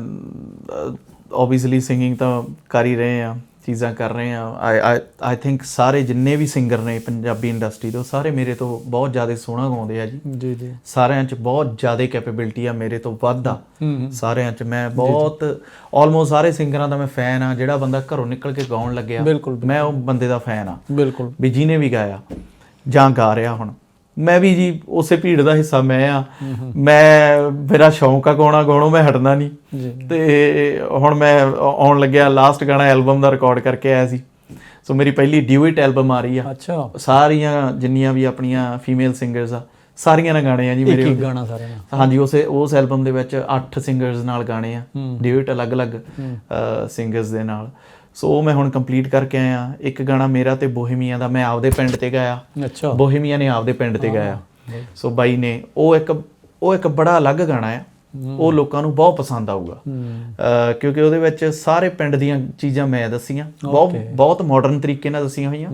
ਆਬਵੀਅਸਲੀ ਸਿੰਗਿੰਗ ਤਾਂ ਕਰ ਹੀ ਰਹੇ ਆ ਚੀਜ਼ਾਂ ਕਰ ਰਹੇ ਆ ਆਈ ਆਈ ਥਿੰਕ ਸਾਰੇ ਜਿੰਨੇ ਵੀ ਸਿੰਗਰ ਨੇ ਪੰਜਾਬੀ ਇੰਡਸਟਰੀ ਦੇ ਸਾਰੇ ਮੇਰੇ ਤੋਂ ਬਹੁਤ ਜ਼ਿਆਦਾ ਸੋਹਣਾ ਗਾਉਂਦੇ ਆ ਜੀ। ਜੀ ਜੀ। ਸਾਰਿਆਂ 'ਚ ਬਹੁਤ ਜ਼ਿਆਦਾ ਕੈਪੇਬਿਲਿਟੀ ਆ ਮੇਰੇ ਤੋਂ ਵੱਧ ਆ। ਸਾਰਿਆਂ 'ਚ ਮੈਂ ਬਹੁਤ ਆਲਮੋਸਟ ਸਾਰੇ ਸਿੰਗਰਾਂ ਦਾ ਮੈਂ ਫੈਨ ਆ। ਜਿਹੜਾ ਬੰਦਾ ਘਰੋਂ ਨਿਕਲ ਕੇ ਗਾਉਣ ਲੱਗਿਆ ਮੈਂ ਉਹ ਬੰਦੇ ਦਾ ਫੈਨ ਆ। ਬਿਲਕੁਲ। ਵੀ ਜਿਹਨੇ ਵੀ ਗਾਇਆ ਜਾਂ ਗਾ ਰਿਹਾ ਹੁਣ। ਮੈਂ ਵੀ ਜੀ ਉਸੇ ਭੀੜ ਦਾ ਹਿੱਸਾ ਮੈਂ ਆ। ਮੈਂ ਮੇਰਾ ਸ਼ੌਂਕ ਆ ਗਾਉਣਾ ਗਾਉਣੋਂ ਮੈਂ ਹਟਣਾ ਨਹੀਂ। ਤੇ ਹੁਣ ਮੈਂ ਆਉਣ ਲੱਗਿਆ ਲਾਸਟ ਗਾਣਾ ਐਲਬਮ ਦਾ ਰਿਕਾਰਡ ਕਰਕੇ ਆਇਆ ਸੀ। ਸੋ ਮੇਰੀ ਪਹਿਲੀ ਡਿਊਟ ਐਲਬਮ ਆ ਰਹੀ ਆ। ਅੱਛਾ। ਸਾਰੀਆਂ ਜਿੰਨੀਆਂ ਵੀ ਆਪਣੀਆਂ ਫੀਮੇਲ ਸਿੰਗਰਸ ਆ ਸਾਰੀਆਂ ਨਾਲ ਗਾਣੇ ਆ ਜੀ ਮੇਰੇ ਇੱਕ ਗਾਣਾ ਸਾਰਿਆਂ ਨਾਲ। ਹਾਂਜੀ ਉਸੇ ਉਸ ਐਲਬਮ ਦੇ ਵਿੱਚ 8 ਸਿੰਗਰਸ ਨਾਲ ਗਾਣੇ ਆ। ਡਿਊਟ ਅਲੱਗ-ਅਲੱਗ ਸਿੰਗਰਸ ਦੇ ਨਾਲ। ਸੋ ਉਹ ਮੈਂ ਹੁਣ ਕੰਪਲੀਟ ਕਰਕੇ ਆਇਆ। ਇੱਕ ਗਾਣਾ ਮੇਰਾ ਤੇ ਬੋਹੀਮੀਆ ਦਾ ਮੈਂ ਆਪਦੇ ਪਿੰਡ ਤੇ ਗਾਇਆ। ਅੱਛਾ। ਬੋਹੀਮੀਆ ਨੇ ਆਪਦੇ ਪਿੰਡ ਤੇ ਗਾਇਆ। ਸੋ ਬਾਈ ਨੇ ਉਹ ਇੱਕ ਉਹ ਇੱਕ ਬੜਾ ਅਲੱਗ ਗਾਣਾ ਆ ਉਹ ਲੋਕਾਂ ਨੂੰ ਬਹੁਤ ਪਸੰਦ ਆਊਗਾ। ਕਿਉਂਕਿ ਉਹਦੇ ਵਿੱਚ ਸਾਰੇ ਪਿੰਡ ਦੀਆਂ ਚੀਜ਼ਾਂ ਮੈਂ ਦੱਸੀਆਂ। ਬਹੁਤ ਬਹੁਤ ਮਾਡਰਨ ਤਰੀਕੇ ਨਾਲ ਦੱਸੀਆਂ ਹੋਈਆਂ।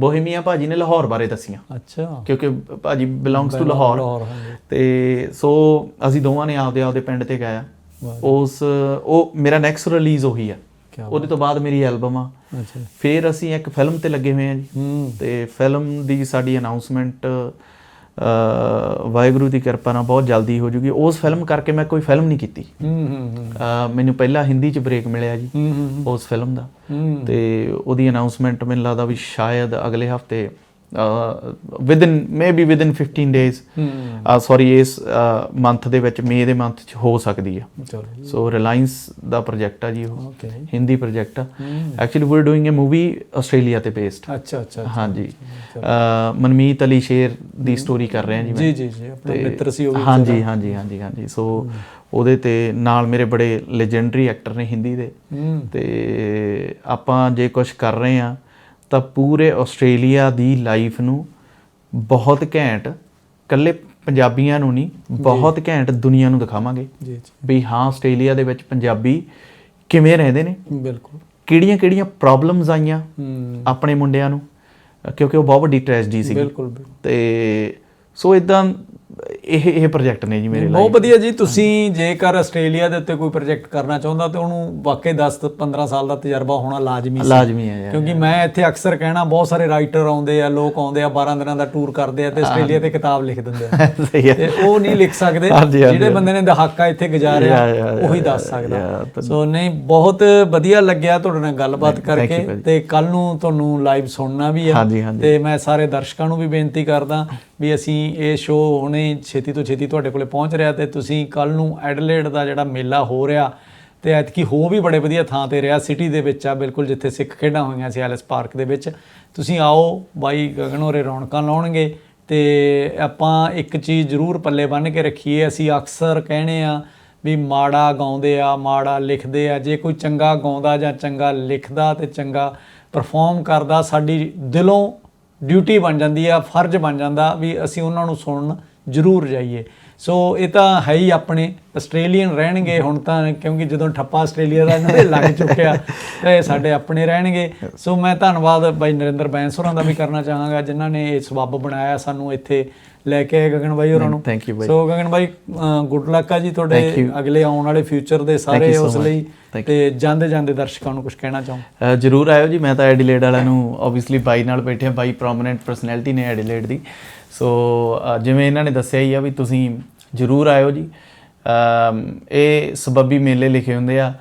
ਬੋਹੀਮੀਆ ਭਾਜੀ ਨੇ ਲਾਹੌਰ ਬਾਰੇ ਦੱਸੀਆਂ। ਅੱਛਾ। ਕਿਉਂਕਿ ਭਾਜੀ ਬਿਲੋਂਗਸ ਟੂ ਲਾਹੌਰ। ਤੇ ਸੋ ਅਸੀਂ ਦੋਵਾਂ ਨੇ ਆਪਦੇ ਆਪਦੇ ਪਿੰਡ ਤੇ ਗਾਇਆ। ਉਸ ਉਹ ਮੇਰਾ ਨੈਕਸਟ ਰਿਲੀਜ਼ ਉਹੀ ਆ ਉਹਦੇ ਤੋਂ ਬਾਅਦ ਮੇਰੀ ਐਲਬਮ ਆ। ਅੱਛਾ। ਫਿਰ ਅਸੀਂ ਇੱਕ ਫਿਲਮ ਤੇ ਲੱਗੇ ਹੋਏ ਆ ਜੀ। ਹੂੰ। ਤੇ ਫਿਲਮ ਦੀ ਸਾਡੀ ਅਨਾਉਂਸਮੈਂਟ ਵਾਹਿਗੁਰੂ ਦੀ ਕਿਰਪਾ ਨਾਲ ਬਹੁਤ ਜਲਦੀ ਹੋ ਜੂਗੀ। ਉਸ ਫਿਲਮ ਕਰਕੇ ਮੈਂ ਕੋਈ ਫਿਲਮ ਨਹੀਂ ਕੀਤੀ। ਹੂੰ ਹੂੰ ਹੂੰ। ਅਹ ਮੈਨੂੰ ਪਹਿਲਾਂ ਹਿੰਦੀ ਚ ਬ੍ਰੇਕ ਮਿਲਿਆ ਜੀ। ਹੂੰ ਹੂੰ ਉਸ ਫਿਲਮ ਦਾ। ਤੇ ਉਹਦੀ ਅਨਾਉਂਸਮੈਂਟ ਮੈਨੂੰ ਲੱਗਦਾ ਵੀ ਸ਼ਾਇਦ ਅਗਲੇ ਹਫ਼ਤੇ within maybe within 15 days ਹੂੰ ਸੌਰੀ ਇਸ ਮੰਥ ਦੇ ਵਿੱਚ ਮਈ ਦੇ ਮੰਥ ਚ ਹੋ ਸਕਦੀ ਆ। ਚਲੋ ਸੋ ਰਿਲਾਇੰਸ ਦਾ ਪ੍ਰੋਜੈਕਟ ਆ ਜੀ ਉਹ। ਹਿੰਦੀ ਪ੍ਰੋਜੈਕਟ ਆ। Actually we are doing a movie Australia ਤੇ ਬੇਸਡ ਅੱਛਾ ਅੱਛਾ ਹਾਂਜੀ। ਮਨਮੀਤ ਅਲੀ ਸ਼ੇਰ ਦੀ ਸਟੋਰੀ ਕਰ ਰਹੇ ਹਾਂ ਜੀ ਮੈਂ। ਜੀ ਜੀ ਜੀ। ਆਪਣੇ ਮਿੱਤਰ ਸੀ ਉਹ ਵੀ ਹਾਂਜੀ ਹਾਂਜੀ ਹਾਂਜੀ ਹਾਂਜੀ। ਸੋ ਉਹਦੇ ਤੇ ਨਾਲ ਮੇਰੇ ਬੜੇ ਲੈਜੈਂਡਰੀ ਐਕਟਰ ਨੇ ਹਿੰਦੀ ਦੇ। ਹੂੰ ਤੇ ਆਪਾਂ ਜੇ ਕੁਝ ਕਰ ਰਹੇ ਆ ਤਾਂ ਪੂਰੇ ਆਸਟ੍ਰੇਲੀਆ ਦੀ ਲਾਈਫ ਨੂੰ ਬਹੁਤ ਘੈਂਟ ਕੱਲੇ ਪੰਜਾਬੀਆਂ ਨੂੰ ਨਹੀਂ ਬਹੁਤ ਘੈਂਟ ਦੁਨੀਆ ਨੂੰ ਦਿਖਾਵਾਂਗੇ। ਜੀ ਜੀ। ਵੀ ਹਾਂ ਆਸਟ੍ਰੇਲੀਆ ਦੇ ਵਿੱਚ ਪੰਜਾਬੀ ਕਿਵੇਂ ਰਹਿੰਦੇ ਨੇ? ਬਿਲਕੁਲ। ਕਿਹੜੀਆਂ-ਕਿਹੜੀਆਂ ਪ੍ਰੋਬਲਮਸ ਆਈਆਂ ਆਪਣੇ ਮੁੰਡਿਆਂ ਨੂੰ? ਕਿਉਂਕਿ ਉਹ ਬਹੁਤ ਵੱਡੀ ਟ੍ਰੈਜਡੀ ਸੀ ਬਿਲਕੁਲ ਤੇ ਸੋ ਇਦਾਂ ਇਹ ਇਹ ਪ੍ਰੋਜੈਕਟ ਨੇ ਜੀ ਮੇਰੇ ਲਈ। ਬਹੁਤ ਵਧੀਆ ਜੀ। ਤੁਸੀਂ ਜੇਕਰ ਆਸਟ੍ਰੇਲੀਆ ਦੇ ਉੱਤੇ ਕੋਈ ਪ੍ਰੋਜੈਕਟ ਕਰਨਾ ਚਾਹੁੰਦਾ ਤੇ ਉਹਨੂੰ ਵਾਕਈ 10 ਤੋਂ 15 ਸਾਲ ਦਾ ਤਜਰਬਾ ਹੋਣਾ ਲਾਜ਼ਮੀ ਸੀ। ਲਾਜ਼ਮੀ ਹੈ ਕਿਉਂਕਿ ਮੈਂ ਇੱਥੇ ਅਕਸਰ ਕਹਿਣਾ ਬਹੁਤ ਸਾਰੇ ਰਾਈਟਰ ਆਉਂਦੇ ਆ ਲੋਕ ਆਉਂਦੇ ਆ 12 ਦਿਨਾਂ ਦਾ ਟੂਰ ਕਰਦੇ ਆ ਤੇ ਆਸਟ੍ਰੇਲੀਆ ਤੇ ਕਿਤਾਬ ਲਿਖ ਦਿੰਦੇ ਆ। ਸਹੀ ਹੈ। ਤੇ ਉਹ ਨਹੀਂ ਲਿਖ ਸਕਦੇ। ਜਿਹੜੇ ਬੰਦੇ ਨੇ ਦਹਾਕਾ ਇੱਥੇ ਗੁਜ਼ਾਰਿਆ ਉਹੀ ਦੱਸ ਸਕਦਾ। ਸੋ ਨਹੀਂ ਬਹੁਤ ਵਧੀਆ ਲੱਗਿਆ ਤੁਹਾਡੇ ਨਾਲ ਗੱਲਬਾਤ ਕਰਕੇ। ਤੇ ਕੱਲ ਨੂੰ ਤੁਹਾਨੂੰ ਲਾਈਵ ਸੁਣਨਾ ਵੀ ਹਾਂਜੀ। ਤੇ ਮੈਂ ਸਾਰੇ ਦਰਸ਼ਕਾਂ ਨੂੰ ਵੀ ਬੇਨਤੀ ਕਰਦਾ ਵੀ ਅਸੀਂ ਇਹ ਸ਼ੋਅ ਹੁਣੇ ਛੇਤੀ ਤੋਂ ਛੇਤੀ ਤੁਹਾਡੇ ਕੋਲੇ ਪਹੁੰਚ ਰਿਹਾ ਤੇ ਤੁਸੀਂ ਕੱਲ ਨੂੰ ਐਡਲੇਡ ਦਾ ਜਿਹੜਾ ਮੇਲਾ ਹੋ ਰਿਹਾ ਤੇ ਐਤਕੀ ਹੋ ਵੀ ਬੜੇ ਵਧੀਆ ਥਾਂ ਤੇ ਰਿਹਾ, ਸਿਟੀ ਦੇ ਵਿੱਚ ਆ, ਬਿਲਕੁਲ ਜਿੱਥੇ ਸਿੱਖ ਖੇਡਾਂ ਹੋਈਆਂ ਸੀ ਐਲਿਸ ਪਾਰਕ ਦੇ ਵਿੱਚ। ਤੁਸੀਂ ਆਓ, ਬਾਈ ਗਗਨ ਹੋਰੇ ਰੌਣਕਾਂ ਲਾਉਣਗੇ ਤੇ ਆਪਾਂ ਇੱਕ ਚੀਜ਼ ਜ਼ਰੂਰ ਪੱਲੇ ਬੰਨ੍ਹ ਕੇ ਰੱਖੀਏ, ਅਸੀਂ ਅਕਸਰ ਕਹਿੰਦੇ ਆ ਵੀ ਮਾੜਾ ਗਾਉਂਦੇ ਆ, ਮਾੜਾ ਲਿਖਦੇ ਆ, ਜੇ ਕੋਈ ਚੰਗਾ ਗਾਉਂਦਾ ਜਾਂ ਚੰਗਾ ਲਿਖਦਾ ਤੇ ਚੰਗਾ ਪਰਫਾਰਮ ਕਰਦਾ, ਸਾਡੀ ਦਿਲੋਂ ਡਿਊਟੀ ਬਣ ਜਾਂਦੀ ਆ, ਫਰਜ਼ ਬਣ ਜਾਂਦਾ ਵੀ ਅਸੀਂ ਉਹਨਾਂ ਨੂੰ ਸੁਣਨ ਜ਼ਰੂਰ ਜਾਈਏ। ਸੋ ਇਹ ਤਾਂ ਹੈ ਹੀ ਆਪਣੇ। ਆਸਟ੍ਰੇਲੀਅਨ ਰਹਿਣਗੇ ਹੁਣ ਤਾਂ ਕਿਉਂਕਿ ਜਦੋਂ ਠੱਪਾ ਆਸਟ੍ਰੇਲੀਆ ਦਾ ਇਹਨਾਂ ਦੇ ਲੱਗ ਚੁੱਕਿਆ ਤੇ ਸਾਡੇ ਆਪਣੇ ਰਹਿਣਗੇ। ਸੋ ਮੈਂ ਧੰਨਵਾਦ ਬਾਈ ਨਰਿੰਦਰ ਬੈਂਸ ਹੋਰਾਂ ਦਾ ਵੀ ਕਰਨਾ ਚਾਹਾਂਗਾ ਜਿਨ੍ਹਾਂ ਨੇ ਇਹ ਸਬੱਬ ਬਣਾਇਆ ਸਾਨੂੰ ਇੱਥੇ ਲੈ ਕੇ ਆਏ ਗਗਨ ਬਾਈ ਹੋਰਾਂ ਨੂੰ। You ਬਾਈ। ਸੋ ਗਗਨ ਬਾਈ ਗੁੱਡ ਲੱਕ ਆ ਜੀ ਤੁਹਾਡੇ. ਅਗਲੇ ਆਉਣ ਵਾਲੇ ਫਿਊਚਰ ਦੇ ਸਾਰੇ ਉਸ. ਲਈ। ਤੇ ਜਾਂਦੇ ਜਾਂਦੇ ਦਰਸ਼ਕਾਂ ਨੂੰ ਕੁਝ ਕਹਿਣਾ ਚਾਹੋ। ਜਰੂਰ ਆਇਓ ਜੀ ਮੈਂ ਤਾਂ ਐਡੀਲੇਡ ਵਾਲਿਆਂ ਨੂੰ ਆਬਵੀਅਸਲੀ ਬਾਈ ਨਾਲ ਬੈਠੇ ਬਾਈ ਪ੍ਰੋਮਿਨੈਂਟ ਪਰਸਨੈਲਿਟੀ ਨੇ ਐਡੀਲੇਡ ਦੀ। ਸੋ ਜਿਵੇਂ ਇਹਨਾਂ ਨੇ ਦੱਸਿਆ ਹੀ ਆ ਵੀ ਤੁਸੀਂ ਜਰੂਰ ਆਇਓ ਜੀ। ਇਹ ਸਬੱਬੀ ਮੇਲੇ ਲਿਖੇ ਹੁੰਦੇ ਆ।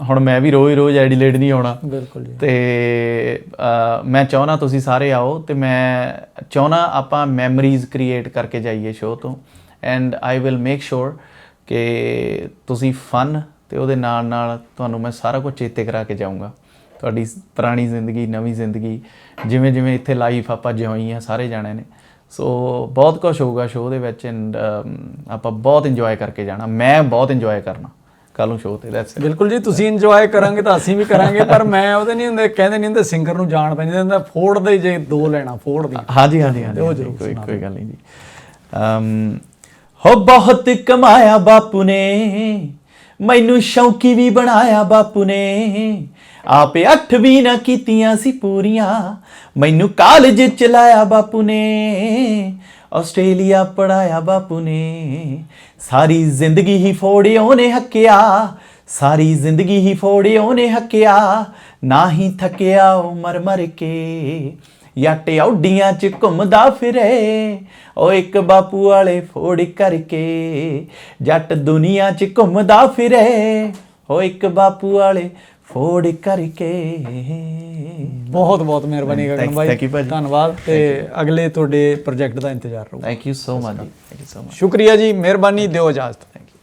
ਹੁਣ ਮੈਂ ਵੀ ਰੋਜ਼-ਰੋਜ਼ ਐਡੀਲੇਡ ਨਹੀਂ ਆਉਣਾ। ਬਿਲਕੁਲ ਜੀ। ਤੇ ਮੈਂ ਚਾਹਣਾ ਤੁਸੀਂ ਸਾਰੇ ਆਓ ਤੇ ਮੈਂ ਚਾਹਣਾ ਆਪਾਂ ਮੈਮਰੀਜ਼ ਕ੍ਰੀਏਟ ਕਰਕੇ ਜਾਈਏ ਸ਼ੋਅ ਤੋਂ। And I will make sure ਕਿ ਤੁਸੀਂ ਫਨ ਤੇ ਉਹਦੇ ਨਾਲ ਨਾਲ ਤੁਹਾਨੂੰ ਮੈਂ ਸਾਰਾ ਕੁਝ ਚੇਤੇ ਕਰਾ ਕੇ ਜਾਊਂਗਾ। ਤੁਹਾਡੀ ਪੁਰਾਣੀ ਜ਼ਿੰਦਗੀ ਨਵੀਂ ਜ਼ਿੰਦਗੀ ਜਿਵੇਂ ਜਿਵੇਂ ਇੱਥੇ ਲਾਈਫ ਆਪਾਂ ਜਿਉਈ ਆ ਸਾਰੇ ਜਾਣੇ ਨੇ। ਸੋ ਬਹੁਤ ਕੁਝ ਹੋਊਗਾ ਸ਼ੋਅ ਦੇ ਵਿੱਚ ਐਂਡ ਆਪਾਂ ਬਹੁਤ ਇੰਜੋਏ ਕਰਕੇ ਜਾਣਾ। ਮੈਂ ਬਹੁਤ ਇੰਜੋਏ ਕਰਨਾ ਕੱਲ ਨੂੰ ਸ਼ੋਅ ਤੇ ਦੈਟਸ ਬਿਲਕੁਲ ਜੀ ਤੁਸੀਂ ਇੰਜੋਏ ਕਰਾਂਗੇ ਤਾਂ ਅਸੀਂ ਵੀ ਕਰਾਂਗੇ ਪਰ ਮੈਂ ਉਹਦੇ ਨਹੀਂ ਹੁੰਦੇ ਕਹਿੰਦੇ ਨਹੀਂ ਹੁੰਦੇ ਸਿੰਗਰ ਨੂੰ ਜਾਣ ਪੈਂਦੀ ਹੁੰਦਾ ਫੋੜ ਦੇ ਜੇ ਦੋ ਲੈਣਾ ਫੋੜ ਦੀ। ਹਾਂਜੀ ਹਾਂਜੀ ਹਾਂਜੀ ਉਹ ਜ਼ਰੂਰ ਕੋਈ ਕੋਈ ਗੱਲ ਨਹੀਂ ਜੀ। ਅਮ ਹੋ ਬਹੁਤ ਕਮਾਇਆ ਬਾਪੂ ਨੇ ਮੈਨੂੰ ਸ਼ੌਕੀ ਵੀ ਬਣਾਇਆ ਬਾਪੂ ਨੇ। ਆਪੇ ਅੱਠ ਵੀ ਨਾ ਕੀਤੀਆਂ ਸੀ ਪੂਰੀਆਂ। ਮੈਨੂੰ ਕਾਲਜ ਚਲਾਇਆ ਬਾਪੂ ਨੇ, ਆਸਟ੍ਰੇਲੀਆ ਪੜਾਇਆ ਬਾਪੂ ਨੇ। ਸਾਰੀ ਜ਼ਿੰਦਗੀ ਹੀ ਫੋੜਿਓ ਨੇ ਹੱਕਿਆ, ਸਾਰੀ ਜ਼ਿੰਦਗੀ ਹੀ ਫੋੜਿਓ ਨੇ ਹੱਕਿਆ। ਨਾ ਹੀ ਥੱਕਿਆ ਉਹ ਮਰ ਮਰ ਕੇ ਯੱਟ ਔਡੀਆਂ ਚ ਘੁੰਮਦਾ ਫਿਰੇ। ਉਹ ਇੱਕ ਬਾਪੂ ਵਾਲੇ ਫੋੜ ਕਰਕੇ ਜੱਟ ਦੁਨੀਆ ਚ ਘੁੰਮਦਾ ਫਿਰੇ। ਉਹ ਇੱਕ ਬਾਪੂ ਵਾਲੇ ਫੋੜ ਕਰਕੇ। ਬਹੁਤ ਬਹੁਤ ਮਿਹਰਬਾਨੀ ਗਗਨ ਭਾਈ ਧੰਨਵਾਦ। ਤੇ ਅਗਲੇ ਤੁਹਾਡੇ ਪ੍ਰੋਜੈਕਟ ਦਾ ਇੰਤਜ਼ਾਰ ਰਹੂਗਾ। Thank you so much thank you so much ਸ਼ੁਕਰੀਆ ਜੀ ਮਿਹਰਬਾਨੀ ਦਿਓ ਇਜਾਜ਼ਤ। Thank you